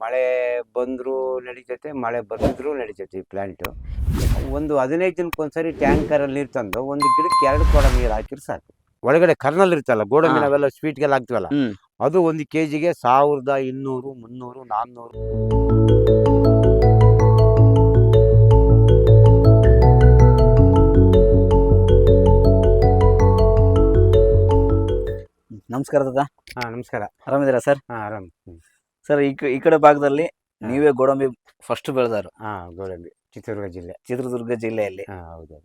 ಮಳೆ ಬಂದರೂ ನಡೀತೈತೆ ಮಳೆ ಬರ್ದಿದ್ರು ನಡೀತೈತೆ ಈ ಪ್ಲ್ಯಾಂಟು ಒಂದು ಹದಿನೈದು ದಿನಕ್ಕೆ ಒಂದ್ಸರಿ ಟ್ಯಾಂಕರಲ್ಲಿ ನೀರು ತಂದು ಒಂದು ಗಿಡಕ್ಕೆ ಎರಡು ಕೊಡ ನೀರು ಹಾಕಿದ್ರೆ ಸಾಕು. ಒಳಗಡೆ ಕರ್ನಲ್ ಇರ್ತಲ್ಲ ಗೋಡಂಬಿ. ನಾವೆಲ್ಲ ಸ್ವೀಟ್ಗೆಲ್ಲ ಹಾಕ್ತೀವಲ್ಲ ಅದು ಒಂದು ಕೆ ಜಿಗೆ ಸಾವಿರದ ಇನ್ನೂರು ಮುನ್ನೂರು ನಾನ್ನೂರು. ನಮಸ್ಕಾರ ದಾದಾ ಹಾಂ ನಮಸ್ಕಾರ. ಆರಾಮಿದ್ದೀರಾ ಸರ್? ಹಾಂ ಆರಾಮ್. ಸರ್ ಈ ಕ- ಈ ಕಡೆ ಭಾಗದಲ್ಲಿ ನೀವೇ ಗೋಡಂಬಿ ಫಸ್ಟ್ ಬೆಳೆದಾರು. ಹಾ ಗೋಡಂಬಿ ಚಿತ್ರದುರ್ಗ ಜಿಲ್ಲೆ. ಚಿತ್ರದುರ್ಗ ಜಿಲ್ಲೆಯಲ್ಲಿ. ಹಾಂ ಹೌದು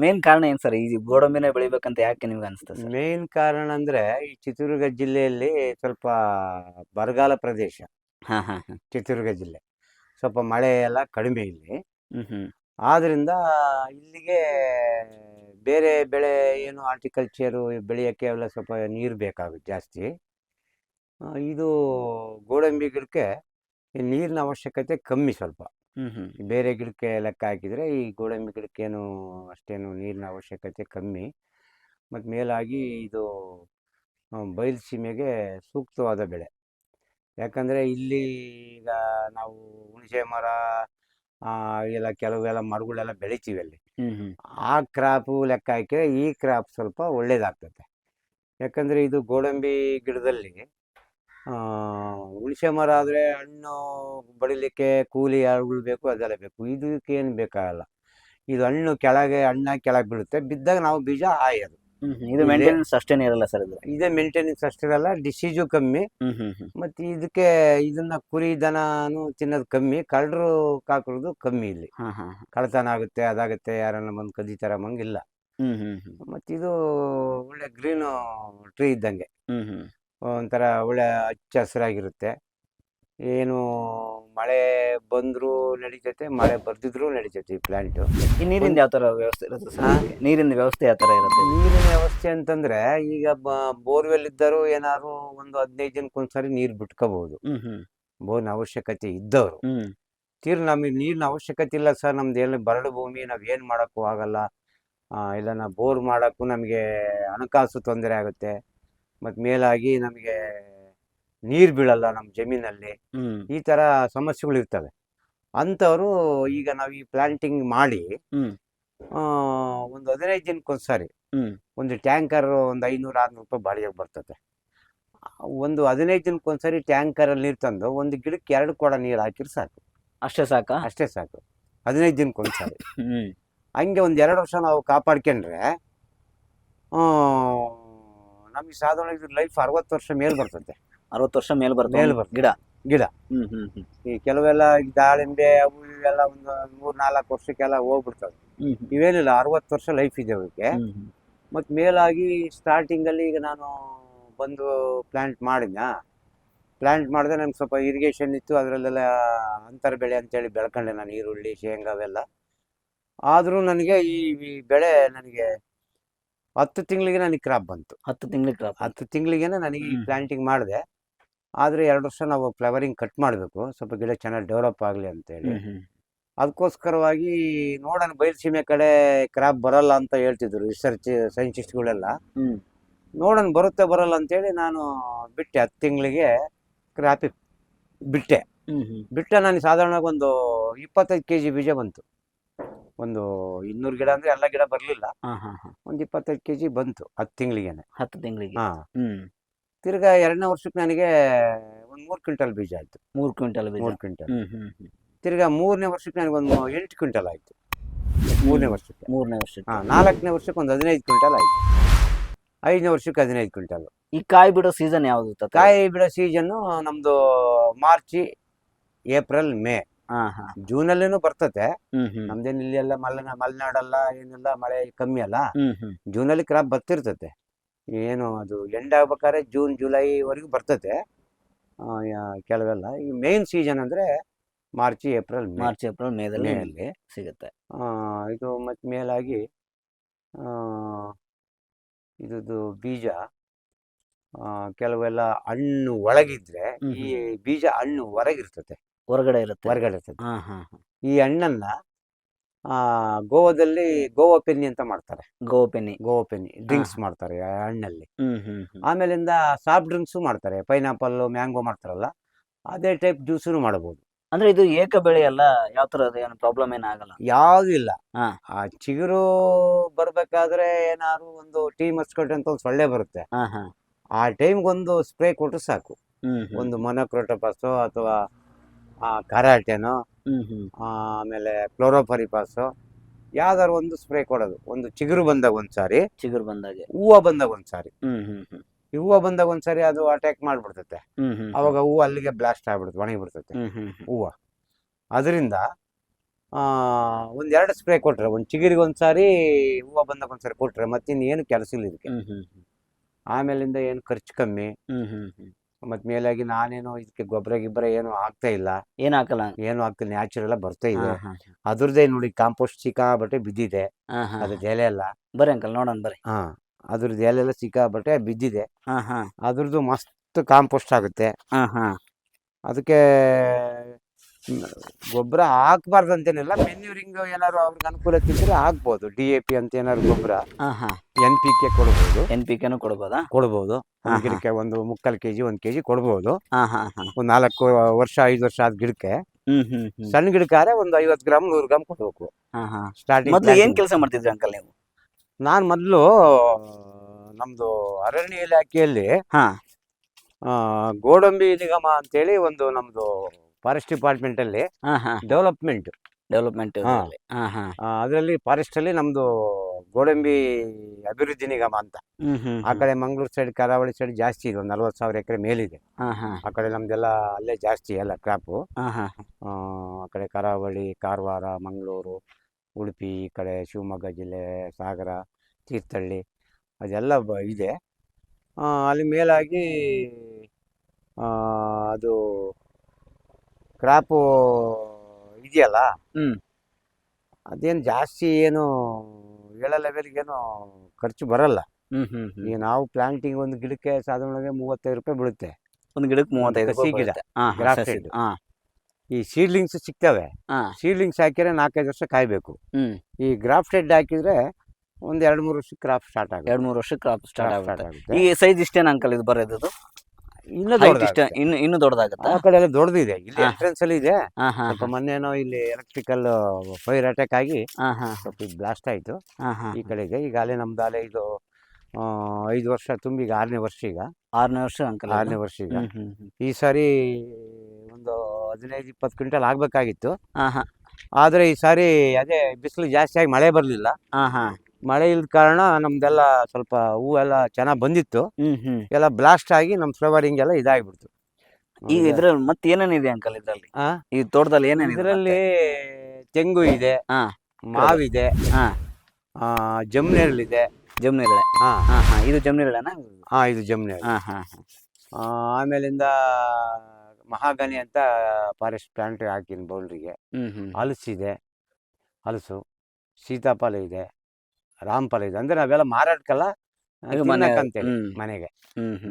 ಮೇನ್ ಕಾರಣ ಏನ್ ಸರ್ ಈ ಗೋಡಂಬಿನೇ ಬೆಳಿಬೇಕಂತ ಯಾಕೆ ನಿಮ್ಗೆ ಅನಿಸ್ತಾ ಸರ್ ಮೇನ್ ಕಾರಣ ಅಂದ್ರೆ ಈ ಚಿತ್ರದುರ್ಗ ಜಿಲ್ಲೆಯಲ್ಲಿ ಸ್ವಲ್ಪ ಬರಗಾಲ ಪ್ರದೇಶ. ಹಾ ಹಾ ಹಾ. ಚಿತ್ರದುರ್ಗ ಜಿಲ್ಲೆ. ಸ್ವಲ್ಪ ಮಳೆ ಎಲ್ಲ ಕಡಿಮೆ ಇಲ್ಲಿ. ಹ್ಮ್ ಹ್ಮ್. ಆದ್ರಿಂದ ಇಲ್ಲಿಗೆ ಬೇರೆ ಬೆಳೆ ಏನು ಆರ್ಟಿಕಲ್ಚರು ಬೆಳೆಯೋಕ್ಕೆ ಎಲ್ಲ ಸ್ವಲ್ಪ ನೀರು ಬೇಕಾಗುತ್ತೆ ಜಾಸ್ತಿ. ಇದು ಗೋಡಂಬಿ ಗಿಡಕ್ಕೆ ಈ ನೀರಿನ ಅವಶ್ಯಕತೆ ಕಮ್ಮಿ ಸ್ವಲ್ಪ. ಬೇರೆ ಗಿಡಕ್ಕೆ ಲೆಕ್ಕ ಹಾಕಿದರೆ ಈ ಗೋಡಂಬಿ ಗಿಡಕ್ಕೇನು ಅಷ್ಟೇನು ನೀರಿನ ಅವಶ್ಯಕತೆ ಕಮ್ಮಿ. ಮತ್ತು ಮೇಲಾಗಿ ಇದು ಬಯಲು ಸೀಮೆಗೆ ಸೂಕ್ತವಾದ ಬೆಳೆ. ಯಾಕಂದರೆ ಇಲ್ಲಿ ಈಗ ನಾವು ಹುಣಸೆ ಮರ ಆ, ಎಲ್ಲ ಕೆಲವೆಲ್ಲ ಮರಗಳೆಲ್ಲ ಬೆಳಿತೀವಿ ಅಲ್ಲಿ. ಆ ಕ್ರಾಪು ಲೆಕ್ಕ ಹಾಕಿದ್ರೆ ಈ ಕ್ರಾಪ್ ಸ್ವಲ್ಪ ಒಳ್ಳೇದಾಗ್ತದೆ. ಯಾಕಂದರೆ ಇದು ಗೋಡಂಬಿ ಗಿಡದಲ್ಲಿ ಹುಣಸೆ ಮರ ಆದರೆ ಹಣ್ಣು ಬಡಿಲಿಕ್ಕೆ ಕೂಲಿ ಆಳುಗಳು ಬೇಕು ಅದೆಲ್ಲ ಬೇಕು. ಇದಕ್ಕೆ ಏನು ಬೇಕಾಗಲ್ಲ. ಇದು ಹಣ್ಣು ಕೆಳಗೆ ಹಣ್ಣಾಗಿ ಕೆಳಗೆ ಬೀಳುತ್ತೆ. ಬಿದ್ದಾಗ ನಾವು ಬೀಜ ಹ್ಮ್. ಇದು ಮೇಂಟೆನೆನ್ಸ್ ಅಷ್ಟೇನೇ ಇರಲ್ಲ ಸರ್ ಇದು ಇದೇ ಮೇಂಟೆನೆನ್ಸ್ ಅಷ್ಟಿರಲ್ಲ ಡಿಸೀಜು ಕಮ್ಮಿ. ಮತ್ತು ಇದಕ್ಕೆ ಇದನ್ನ ಕುರಿ ದನನು ತಿನ್ನೋದು ಕಮ್ಮಿ. ಕಳ್ಳರು ಕಾಕುಳದು ಕಮ್ಮಿ ಇಲ್ಲಿ. ಕಳತನ ಆಗುತ್ತೆ ಅದಾಗುತ್ತೆ ಯಾರನ್ನ ಬಂದು ಕದೀತಾರ ಮಂಗಿಲ್ಲ ಮತ್ತು ಇದು ಒಳ್ಳೆ ಗ್ರೀನ್ ಟ್ರೀ ಇದ್ದಂಗೆ. ಒಂಥರ ಒಳ್ಳೆ ಹಚ್ಚ ಹಸಿರಾಗಿರುತ್ತೆ. ಏನು ಮಳೆ ಬಂದರೂ ನಡೀತೈತೆ ಮಳೆ ಬರ್ದಿದ್ರು ನಡೀತೈತೆ ಈ ಪ್ಲ್ಯಾಂಟು ಈ ನೀರಿಂದ ಯಾವ ಥರ ವ್ಯವಸ್ಥೆ ಇರುತ್ತೆ ಸರ್? ನೀರಿನ ವ್ಯವಸ್ಥೆ ಯಾವ ಥರ ಇರುತ್ತೆ? ನೀರಿನ ವ್ಯವಸ್ಥೆ ಅಂತಂದರೆ ಈಗ ಬೋರ್ವೆಲ್ ಇದ್ದರೂ ಏನಾದ್ರು ಒಂದು ಹದಿನೈದು ದಿನಕ್ಕೆ ಒಂದ್ಸರಿ ನೀರು ಬಿಟ್ಕೋಬಹುದು. ಬೋರ್ನ ಅವಶ್ಯಕತೆ ಇದ್ದವರು. ತೀರ್ ನಮಗೆ ನೀರಿನ ಅವಶ್ಯಕತೆ ಇಲ್ಲ ಸರ್ ನಮ್ದು ಏನು ಬರಡು ಭೂಮಿ ನಾವು ಏನು ಮಾಡೋಕ್ಕೂ ಆಗಲ್ಲ. ನಾವು ಬೋರ್ ಮಾಡೋಕ್ಕೂ ನಮಗೆ ಹಣಕಾಸು ತೊಂದರೆ ಆಗುತ್ತೆ. ಮತ್ತು ಮೇಲಾಗಿ ನಮಗೆ ನೀರು ಬೀಳಲ್ಲ ನಮ್ಮ ಜಮೀನಲ್ಲಿ. ಈ ತರ ಸಮಸ್ಯೆಗಳು ಇರ್ತವೆ. ಅಂತವರು ಈಗ ನಾವು ಈ ಪ್ಲಾಂಟಿಂಗ್ ಮಾಡಿ ಒಂದು ಹದಿನೈದು ದಿನಕ್ಕೊಂದ್ಸರಿ ಒಂದು ಟ್ಯಾಂಕರ್ ಒಂದು ಐನೂರು ಆರ್ನೂರು ರೂಪಾಯಿ ಬಾಡಿಗೆ ಬರ್ತದೆ ಒಂದು ಹದಿನೈದು ದಿನಕ್ಕೊಂದ್ಸರಿ ಟ್ಯಾಂಕರಲ್ಲಿ ನೀರು ತಂದು ಒಂದು ಗಿಡಕ್ಕೆ ಎರಡು ಕೊಡ ನೀರು ಹಾಕಿದ್ರೆ ಸಾಕು. ಅಷ್ಟೇ ಸಾಕು? ಅಷ್ಟೇ ಸಾಕು. ಹದಿನೈದು ದಿನಕ್ಕೊಂದ್ಸರಿ ಹಂಗೆ ಒಂದು ಎರಡು ವರ್ಷ ನಾವು ಕಾಪಾಡ್ಕೊಂಡ್ರೆ ನಮಗೆ ಸಾಧಾರಣ ಇದು ಲೈಫ್ ಅರವತ್ತು ವರ್ಷ ಮೇಲೆ ಬರ್ತದೆ. ಅರವತ್ತು ವರ್ಷ ಮೇಲ್ ಬರ್ತದೆ. ಮೇಲ್ ಬರ್ತದೆ. ಗಿಡ? ಗಿಡ. ಹ್ಮ್ ಹ್ಮ್ ಹ್ಮ್. ಈ ಕೆಲವೆಲ್ಲ ಈ ದಾಳಿಂಬೆ ಅವು ಇವೆಲ್ಲ ಒಂದು ಮೂರ್ ನಾಲ್ಕು ವರ್ಷಕ್ಕೆಲ್ಲ ಹೋಗ್ಬಿಡ್ತವೆ. ಹ್ಮ್ ಹ್ಮ್. ಇವೇನಿಲ್ಲ ಅರವತ್ತು ವರ್ಷ ಲೈಫ್ ಇದೆ ಅವಕ್ಕೆ. ಹ್ಮ್ ಹ್ಮ್. ಮತ್ತು ಮೇಲಾಗಿ ಸ್ಟಾರ್ಟಿಂಗಲ್ಲಿ ಈಗ ನಾನು ಬಂದು ಪ್ಲ್ಯಾಂಟ್ ಮಾಡಿದ್ನ. ಪ್ಲ್ಯಾಂಟ್ ಮಾಡಿದ್ರೆ ನನಗೆ ಸ್ವಲ್ಪ ಇರಿಗೇಷನ್ ಇತ್ತು ಅದರಲ್ಲೆಲ್ಲ ಅಂತರ ಬೆಳೆ ಅಂತೇಳಿ ಬೆಳ್ಕೊಂಡೆ ನಾನು ಈರುಳ್ಳಿ ಶೇಂಗಾ ಅವೆಲ್ಲ. ಆದರೂ ನನಗೆ ಈ ಈ ಬೆಳೆ ನನಗೆ ಹತ್ತು ತಿಂಗಳಿಗೆ ನನಗೆ ಕ್ರಾಪ್ ಬಂತು. ಹತ್ತು ತಿಂಗಳಿಗೆ ಕ್ರಾಪ್ ಹತ್ತು ತಿಂಗಳಿಗೇನೆ ನನಗೆ ಈ ಹ್ಮ್. ಪ್ಲ್ಯಾಂಟಿಂಗ್ ಮಾಡಿದೆ. ಆದರೆ ಎರಡು ವರ್ಷ ನಾವು ಫ್ಲವರಿಂಗ್ ಕಟ್ ಮಾಡಬೇಕು. ಸ್ವಲ್ಪ ಗಿಡ ಚೆನ್ನಾಗಿ ಡೆವಲಪ್ ಆಗಲಿ ಅಂತೇಳಿ. ಅದಕ್ಕೋಸ್ಕರವಾಗಿ ನೋಡೋಣ ಬಯಲುಸೀಮೆ ಕಡೆ ಕ್ರಾಪ್ ಬರಲ್ಲ ಅಂತ ಹೇಳ್ತಿದ್ರು ರಿಸರ್ಚ್ ಸೈಂಟಿಸ್ಟ್ಗಳೆಲ್ಲ ಹ್ಮ್. ನೋಡೋಣ ಬರುತ್ತೆ ಬರಲ್ಲ ಅಂತೇಳಿ ನಾನು ಬಿಟ್ಟೆ. ಹತ್ತು ತಿಂಗಳಿಗೆ ಕ್ರಾಪಿ ಬಿಟ್ಟೆ. ಬಿಟ್ಟೆ ನನಗೆ ಸಾಧಾರಣವಾಗಿ ಒಂದು ಇಪ್ಪತ್ತೈದು ಕೆ ಜಿ ಬೀಜ ಬಂತು. ಒಂದು ಇನ್ನೂರು ಗಿಡ ಅಂದ್ರೆ ಎಲ್ಲ ಗಿಡ ಬರ್ಲಿಲ್ಲ. ಒಂದ್ ಇಪ್ಪತ್ತೈದು ಕೆಜಿ ಬಂತು ಹತ್ತು ತಿಂಗ್ಳಿಗೆನೆ. ಹತ್ತು ತಿಂಗಳಿಗೆ. ಹಾ. ಹ್ಮ್. ತಿರ್ಗಾ ಎರಡನೇ ವರ್ಷಕ್ಕೆ ನನಗೆ ಒಂದು ಮೂರು ಕ್ವಿಂಟಲ್ ಬೀಜ ಆಯ್ತು. ಮೂರು ಕ್ವಿಂಟಲ್ ಬೀಜ. ಮೂರು ಕ್ವಿಂಟಲ್. ಹ್ಮ್ ಹ್ಮ್ ಹ್ಮ್. ತಿರ್ಗಾ ಮೂರನೇ ವರ್ಷಕ್ಕೆ ನನಗೆ ಒಂದು ಎಂಟು ಕ್ವಿಂಟಲ್ ಆಯ್ತು. ಮೂರನೇ ವರ್ಷಕ್ಕೆ. ಮೂರನೇ ವರ್ಷಕ್ಕೆ. ಹಾ ನಾಲ್ಕನೇ ವರ್ಷಕ್ಕೆ ಒಂದು ಹದಿನೈದು ಕ್ವಿಂಟಲ್ ಆಯ್ತು. ಐದನೇ ವರ್ಷಕ್ಕೆ ಹದಿನೈದು ಕ್ವಿಂಟಲ್. ಈ ಕಾಯಿ ಬಿಡೋ ಸೀಸನ್ ಯಾವ್ದು? ತಾತ? ಕಾಯಿ ಬಿಡೋ ಸೀಸನ್ನು ನಮ್ದು ಮಾರ್ಚಿ ಏಪ್ರಿಲ್ ಮೇ. ಹಾ ಅಲ್ಲೇನು ಬರ್ತತೆ ನಮ್ದೇನು ಇಲ್ಲಿ ಎಲ್ಲ ಮಲೆನಾ ಮಲ್ನಾಡಲ್ಲ ಏನಿಲ್ಲ ಮಳೆ ಕಮ್ಮಿ ಅಲ್ಲ. ಜೂನ್ ಅಲ್ಲಿ ಕ್ರಾಪ್ ಬರ್ತಿರ್ತತೆ ಏನು ಅದು ಎಂಡ್ ಆಗ್ಬೇಕಾದ್ರೆ ಜೂನ್ ಜುಲೈ ವರೆಗೂ ಬರ್ತತೆ ಕೆಲವೆಲ್ಲ ಈ ಮೇನ್ ಸೀಸನ್ ಅಂದ್ರೆ ಮಾರ್ಚ್ ಏಪ್ರಿಲ್ ಮಾರ್ಚ್ ಏಪ್ರಿಲ್ ಮೇದಲ್ಲಿ ಸಿಗುತ್ತೆ. ಆ, ಇದು ಮತ್ ಮೇಲಾಗಿ ಆ, ಇದ್ರದ್ದು ಬೀಜ ಕೆಲವೆಲ್ಲ ಹಣ್ಣು ಒಳಗಿದ್ರೆ ಈ ಬೀಜ ಹಣ್ಣು ಹೊರಗಿರ್ತತೆ ಹೊರಗಡೆ ಇರುತ್ತೆ. ಹೊರಗಡೆ ಇರ್ತದೆ. ಹಾ ಹಾ ಈ ಹಣ್ಣನ್ನ ಆ, ಗೋವಾದಲ್ಲಿ ಗೋವಾ ಪೆನ್ನಿ ಅಂತ ಮಾಡ್ತಾರೆ. ಗೋವಾ ಪೆನ್ನಿ. ಗೋವಾ ಪೆನ್ನಿ. ಡ್ರಿಂಕ್ಸ್ ಮಾಡ್ತಾರೆ ಆ ಹಣ್ಣಲ್ಲಿ. ಹ್ಮ್ ಹ್ಮ್ ಹ್ಮ್. ಆಮೇಲಿಂದ ಸಾಫ್ಟ್ ಡ್ರಿಂಕ್ಸು ಮಾಡ್ತಾರೆ. ಪೈನಾಪಲ್ ಮ್ಯಾಂಗೋ ಮಾಡ್ತಾರಲ್ಲ ಅದೇ ಟೈಪ್ ಜ್ಯೂಸನ್ನು ಮಾಡಬಹುದು ಅಂದ್ರೆ ಇದು ಏಕ ಬೆಳೆ ಅಲ್ಲ? ಯಾವ ತರ ಏನು ಪ್ರಾಬ್ಲಮ್ ಏನಾಗಲ್ಲ ಯಾವ್ದು ಇಲ್ಲ. ಹಾ. ಆ ಚಿಗುರು ಬರ್ಬೇಕಾದ್ರೆ ಏನಾದ್ರು ಒಂದು ಟೀ ಮಸ್ಕಟ್ ಅಂತ ಒಂದು ಸೊಳ್ಳೆ ಬರುತ್ತೆ. ಹಾ ಹಾ. ಆ ಟೈಮ್ಗೆ ಒಂದು ಸ್ಪ್ರೇ ಕೊಟ್ಟು ಸಾಕು. ಹ್ಮ್ ಹ್ಮ್. ಒಂದು ಮೊನೊಕ್ರೋಟೋಪಾಸು ಅಥವಾ ಕರಾಟೆನೋ ಆಮೇಲೆ ಕ್ಲೋರೋಫರಿಪಾಸ್ ಯಾವ್ದಾದ್ರು ಒಂದು ಸ್ಪ್ರೇ ಕೊಡೋದು. ಒಂದು ಚಿಗುರು ಬಂದಾಗ ಒಂದ್ಸಾರಿ ಚಿಗುರು ಬಂದಾಗ. ಹೂವು ಬಂದಾಗ ಒಂದ್ಸಾರಿ ಹೂವು ಬಂದಾಗ ಒಂದ್ಸಾರಿ ಅದು ಅಟ್ಯಾಕ್ ಮಾಡ್ಬಿಡ್ತೈತೆ. ಅವಾಗ ಹೂವು ಅಲ್ಲಿಗೆ ಬ್ಲಾಸ್ಟ್ ಆಗ್ಬಿಡುತ್ತೆ ಒಣಗಿ ಬಿಡ್ತೈತೆ ಹ್ಮ್ ಹ್ಮ್ ಹ್ಮ್. ಹೂವು. ಅದರಿಂದ ಒಂದೆರಡು ಸ್ಪ್ರೇ ಕೊಟ್ರೆ ಒಂದು ಚಿಗುರಿಗೆ ಒಂದ್ಸಾರಿ ಹೂವು ಬಂದಾಗ ಒಂದ್ಸಾರಿ ಕೊಟ್ರೆ ಮತ್ತಿನ್ ಏನು ಕೆಲಸ ಇಲ್ಲ ಇದಕ್ಕೆ. ಆಮೇಲಿಂದ ಏನು ಖರ್ಚು ಕಮ್ಮಿ. ಮತ್ತೆ ಮೇಲಾಗಿ ನಾನೇನು ಇದಕ್ಕೆ ಗೊಬ್ಬರ ಗಿಬ್ಬರ ಏನು ಆಗ್ತಾ ಇಲ್ಲ. ಏನ್ ಹಾಕಲ್ಲ. ಏನು ಆಗ್ತಾ ನ್ಯಾಚುರಲ್ ಬರ್ತಾ ಇದೆ. ಹಾ, ಹಾ, ಅದ್ರದ್ದೇ ನೋಡಿ ಕಾಂಪೋಸ್ಟ್ ಸಿಕ್ಕಾಬಟ್ಟೆ ಬಿದ್ದಿದೆ. ಹಾ, ಹಾ, ಅದ್ರದ್ದು ಎಲೆ ಎಲ್ಲ ಬರ್ರಿ ಅಂಕಲ್ ನೋಡೋಣ ಬರ್ರಿ. ಹಾ ಅದ್ರದ್ದು ಎಲೆ ಎಲ್ಲ ಸಿಕ್ಕಾಬಟ್ಟೆ ಬಿದ್ದಿದೆ. ಹಾ ಹಾ ಅದ್ರದ್ದು ಮಸ್ತ್ ಕಾಂಪೋಸ್ಟ್ ಆಗುತ್ತೆ. ಹಾ ಹಾ ಅದಕ್ಕೆ ಗೊಬ್ಬರ ಹಾಕ್ಬಾರ್ದು ಅಂತೇನಿಲ್ಲ ಮೆನ್ಯೂರಿಂಗ್ ಏನಾದ್ರು ಅವ್ರಿಗೆ ಅನುಕೂಲ ತಿಂದ್ರೆ ಹಾಕ್ಬೋದು. ಡಿ ಎ ಪಿ ಅಂತ ಏನಾದ್ರು ಗೊಬ್ಬರ ಹಾ ಹಾ. ಎನ್ ಪಿ ಕೆ ಕೊಡ್ಬೋದು. ಎನ್ ಪಿ ಕೆನು ಕೊಡ್ಬೋದಾ? ಕೊಡ್ಬೋದು. ಒಂದು ಗಿಡಕ್ಕೆ ಒಂದು ಮುಕ್ಕಾಲು ಕೆಜಿ ಒಂದ್ ಕೆಜಿ ಕೊಡ್ಬೋದು. ಹಾ ಹಾ ಹಾ. ಒಂದು ನಾಲ್ಕು ವರ್ಷ ಐದು ವರ್ಷ ಆದ ಗಿಡಕ್ಕೆ ಸಣ್ಣ ಗಿಡಕ್ಕೆ ಒಂದು ಐವತ್ತು ಗ್ರಾಮ್ ನೂರು ಗ್ರಾಮ್ ಕೊಡ್ಬೇಕು. ಹಾ ಹಾ. ಸ್ಟಾರ್ಟಿಂಗ್ ಮೊದ್ಲು ಏನ್ ಕೆಲಸ ಮಾಡ್ತಿದ್ರಿ ಅಂಕಲ್ ನೀವು? ನಾನು ಮೊದಲು ನಮ್ದು ಅರಣ್ಯ ಇಲಾಖೆಯಲ್ಲಿ ಹಾ. ಆ, ಗೋಡಂಬಿ ನಿಗಮ ಅಂತೇಳಿ ಒಂದು ನಮ್ದು ಫಾರೆಸ್ಟ್ ಡಿಪಾರ್ಟ್ಮೆಂಟ್ ಅಲ್ಲಿ ಡೆವಲಪ್ಮೆಂಟ್ ಡೆವಲಪ್ಮೆಂಟ್ ಅದರಲ್ಲಿ ಫಾರೆಸ್ಟ್ ಅಲ್ಲಿ ನಮ್ದು ಗೋಡಂಬಿ ಅಭಿವೃದ್ಧಿ ನಿಗಮ ಅಂತ. ಆ ಕಡೆ ಮಂಗಳೂರು ಸೈಡ್ ಕರಾವಳಿ ಸೈಡ್ ಜಾಸ್ತಿ ಇದೆ ಒಂದು ನಲ್ವತ್ತು ಸಾವಿರ ಎಕರೆ ಮೇಲಿದೆ. ಆ ಕಡೆ ನಮ್ದೆಲ್ಲ ಅಲ್ಲೇ ಜಾಸ್ತಿ ಎಲ್ಲ ಕ್ರಾಪು ಆ ಕಡೆ ಕರಾವಳಿ ಕಾರವಾರ ಮಂಗಳೂರು ಉಡುಪಿ ಈ ಕಡೆ ಶಿವಮೊಗ್ಗ ಜಿಲ್ಲೆ ಸಾಗರ ತೀರ್ಥಹಳ್ಳಿ ಅದೆಲ್ಲ ಇದೆ. ಅಲ್ಲಿ ಮೇಲಾಗಿ ಅದು ಕ್ರಾಪು ಇದೆಯಲ್ಲ? ಹ್ಮ್. ಅದೇನು ಜಾಸ್ತಿ ಏನು ಏಳ ಲೆವೆಲ್ಗೇನು ಖರ್ಚು ಬರಲ್ಲ. ಹ್ಮ್ ಹ್ಮ್ ಹ್ಮ್. ಈಗ ನಾವು ಪ್ಲಾಂಟಿಂಗ್ ಒಂದು ಗಿಡಕ್ಕೆ ಸಾಧಾರಣವಾಗಿ ಮೂವತ್ತೈದು ರೂಪಾಯಿ ಬೀಳುತ್ತೆ. ಒಂದು ಗಿಡಕ್ಕೆ ಮೂವತ್ತೈದು ಕಸಿ ರೂಪಾಯಿ ಗಿಡ, ಈ ಸೀಡ್ಲಿಂಗ್ಸ್ ಸಿಗ್ತವೆ. ಹಾ ಸೀಡ್ಲಿಂಗ್ಸ್ ಹಾಕಿದ್ರೆ ನಾಲ್ಕೈದು ವರ್ಷ ಕಾಯಬೇಕು. ಹ್ಮ್. ಈ ಗ್ರಾಫ್ಟೆಡ್ ಹಾಕಿದ್ರೆ ಒಂದು ಎರಡು ಮೂರು ವರ್ಷ ಕ್ರಾಪ್ ಸ್ಟಾರ್ಟ್ ಆಗುತ್ತೆ. ಎರಡ್ ಮೂರು ವರ್ಷ ಕ್ರಾಪ್ ಸ್ಟಾರ್ಟ್ Crop ಆಗುತ್ತೆ. ಈ ಸೈಜ್ ಇಷ್ಟೇನ ಅಂಕಲ್ ಇದು ಬರೋದು? ಇನ್ನೂ ದೊಡ್ಡ ಇಷ್ಟ ದೊಡ್ಡದಾಗುತ್ತೆ. ಇನ್ನು ಇನ್ನು ದೊಡ್ಡದಾಗತ್ತಾ? ಆ ಕಡೆ ಎಲ್ಲ ದೊಡ್ಡದಿದೆ. ಇಲ್ಲಿ ಹಾ. ಎಂಟ್ರೆನ್ಸ್ ಅಲ್ಲಿ ಇದೆ. ಹಾ ಹಾ ಸ್ವಲ್ಪ ಮೊನ್ನೆನೋ ಇಲ್ಲಿ ಎಲೆಕ್ಟ್ರಿಕಲ್ ಫೈರ್ ಅಟ್ಯಾಕ್ ಆಗಿ ಹಾ ಹಾ. ಸ್ವಲ್ಪ ಬ್ಲಾಸ್ಟ್ ಆಯ್ತು. ಹಾ ಹಾ ಈ ಕಡೆಗೆ ಈಗ ಅಲ್ಲೇ ನಮ್ದು ಅಲ್ಲೇ ಇದು ಆ, ಐದು ವರ್ಷ ತುಂಬಿ ಈಗ ಆರನೇ ವರ್ಷ ಈಗ. ಆರನೇ ವರ್ಷ ಅಂಕಲ್ ಆರನೇ ವರ್ಷ ಈಗ. ಹ್ಮ್ ಹ್ಮ್ ಹ್ಮ್. ಈ ಸಾರಿ ಒಂದು ಹದಿನೈದು ಇಪ್ಪತ್ತು ಕ್ವಿಂಟಲ್ ಆಗ್ಬೇಕಾಗಿತ್ತು. ಹಾ ಹಾ. ಆದ್ರೆ ಈ ಸಾರಿ ಅದೇ ಬಿಸಿಲು ಜಾಸ್ತಿ ಆಗಿ ಮಳೆ ಬರಲಿಲ್ಲ. ಹಾ ಹಾ. ಮಳೆ ಇಲ್ಲದ ಕಾರಣ ನಮ್ದೆಲ್ಲ ಸ್ವಲ್ಪ ಹೂವೆಲ್ಲ ಚೆನ್ನಾಗಿ ಬಂದಿತ್ತು. ಹ್ಮ್ ಹ್ಮ್. ಎಲ್ಲ ಬ್ಲಾಸ್ಟ್ ಆಗಿ ನಮ್ಮ ಫ್ಲವರಿಂಗ್ ಎಲ್ಲ ಇದಾಗ್ಬಿಡ್ತು. ಈಗ ಇದ್ರಲ್ಲಿ ಮತ್ತೆ ಏನೇನಿದೆ ಅಂಕಲ್ ಇದ್ರಲ್ಲಿ? ಆ? ಈ ತೋಟದಲ್ಲಿ ಏನೇನಿದೆ ಇದರಲ್ಲಿ ತೆಂಗು ಇದೆ ಹಾ. ಮಾವಿದೆ ಹಾ. ಆ, ಜಮ್ನೇರಳೆ ಜಮ್ನಿರಳೆ ಹಾ. ಹಾ ಹಾ. ಇದು ಜಮ್ನಿರಳೆನಾ ಹಾ ಇದು ಜಮ್ನೇರಳೆ ಹಾ ಹಾ ಹಾ. ಆ, ಆಮೇಲಿಂದ ಮಹಾಗನಿ ಅಂತ ಫಾರೆಸ್ಟ್ ಪ್ಲಾಂಟ್ ಹಾಕಿನ ಬೌಲ್ರಿಗೆ. ಹ್ಮ್ ಹ್ಮ್. ಹಲಸಿದೆ. ಹಲಸು. ಸೀತಾಫಲ ಇದೆ. ರಾಮಫಲ ಇದೆ. ಅಂದ್ರೆ ನಾವೆಲ್ಲ ಮಾರಾಟಕ್ಕಲ್ಲ ತಿನ್ನಕ್ಕಂತೇಳಿ ಮನೆಗೆ.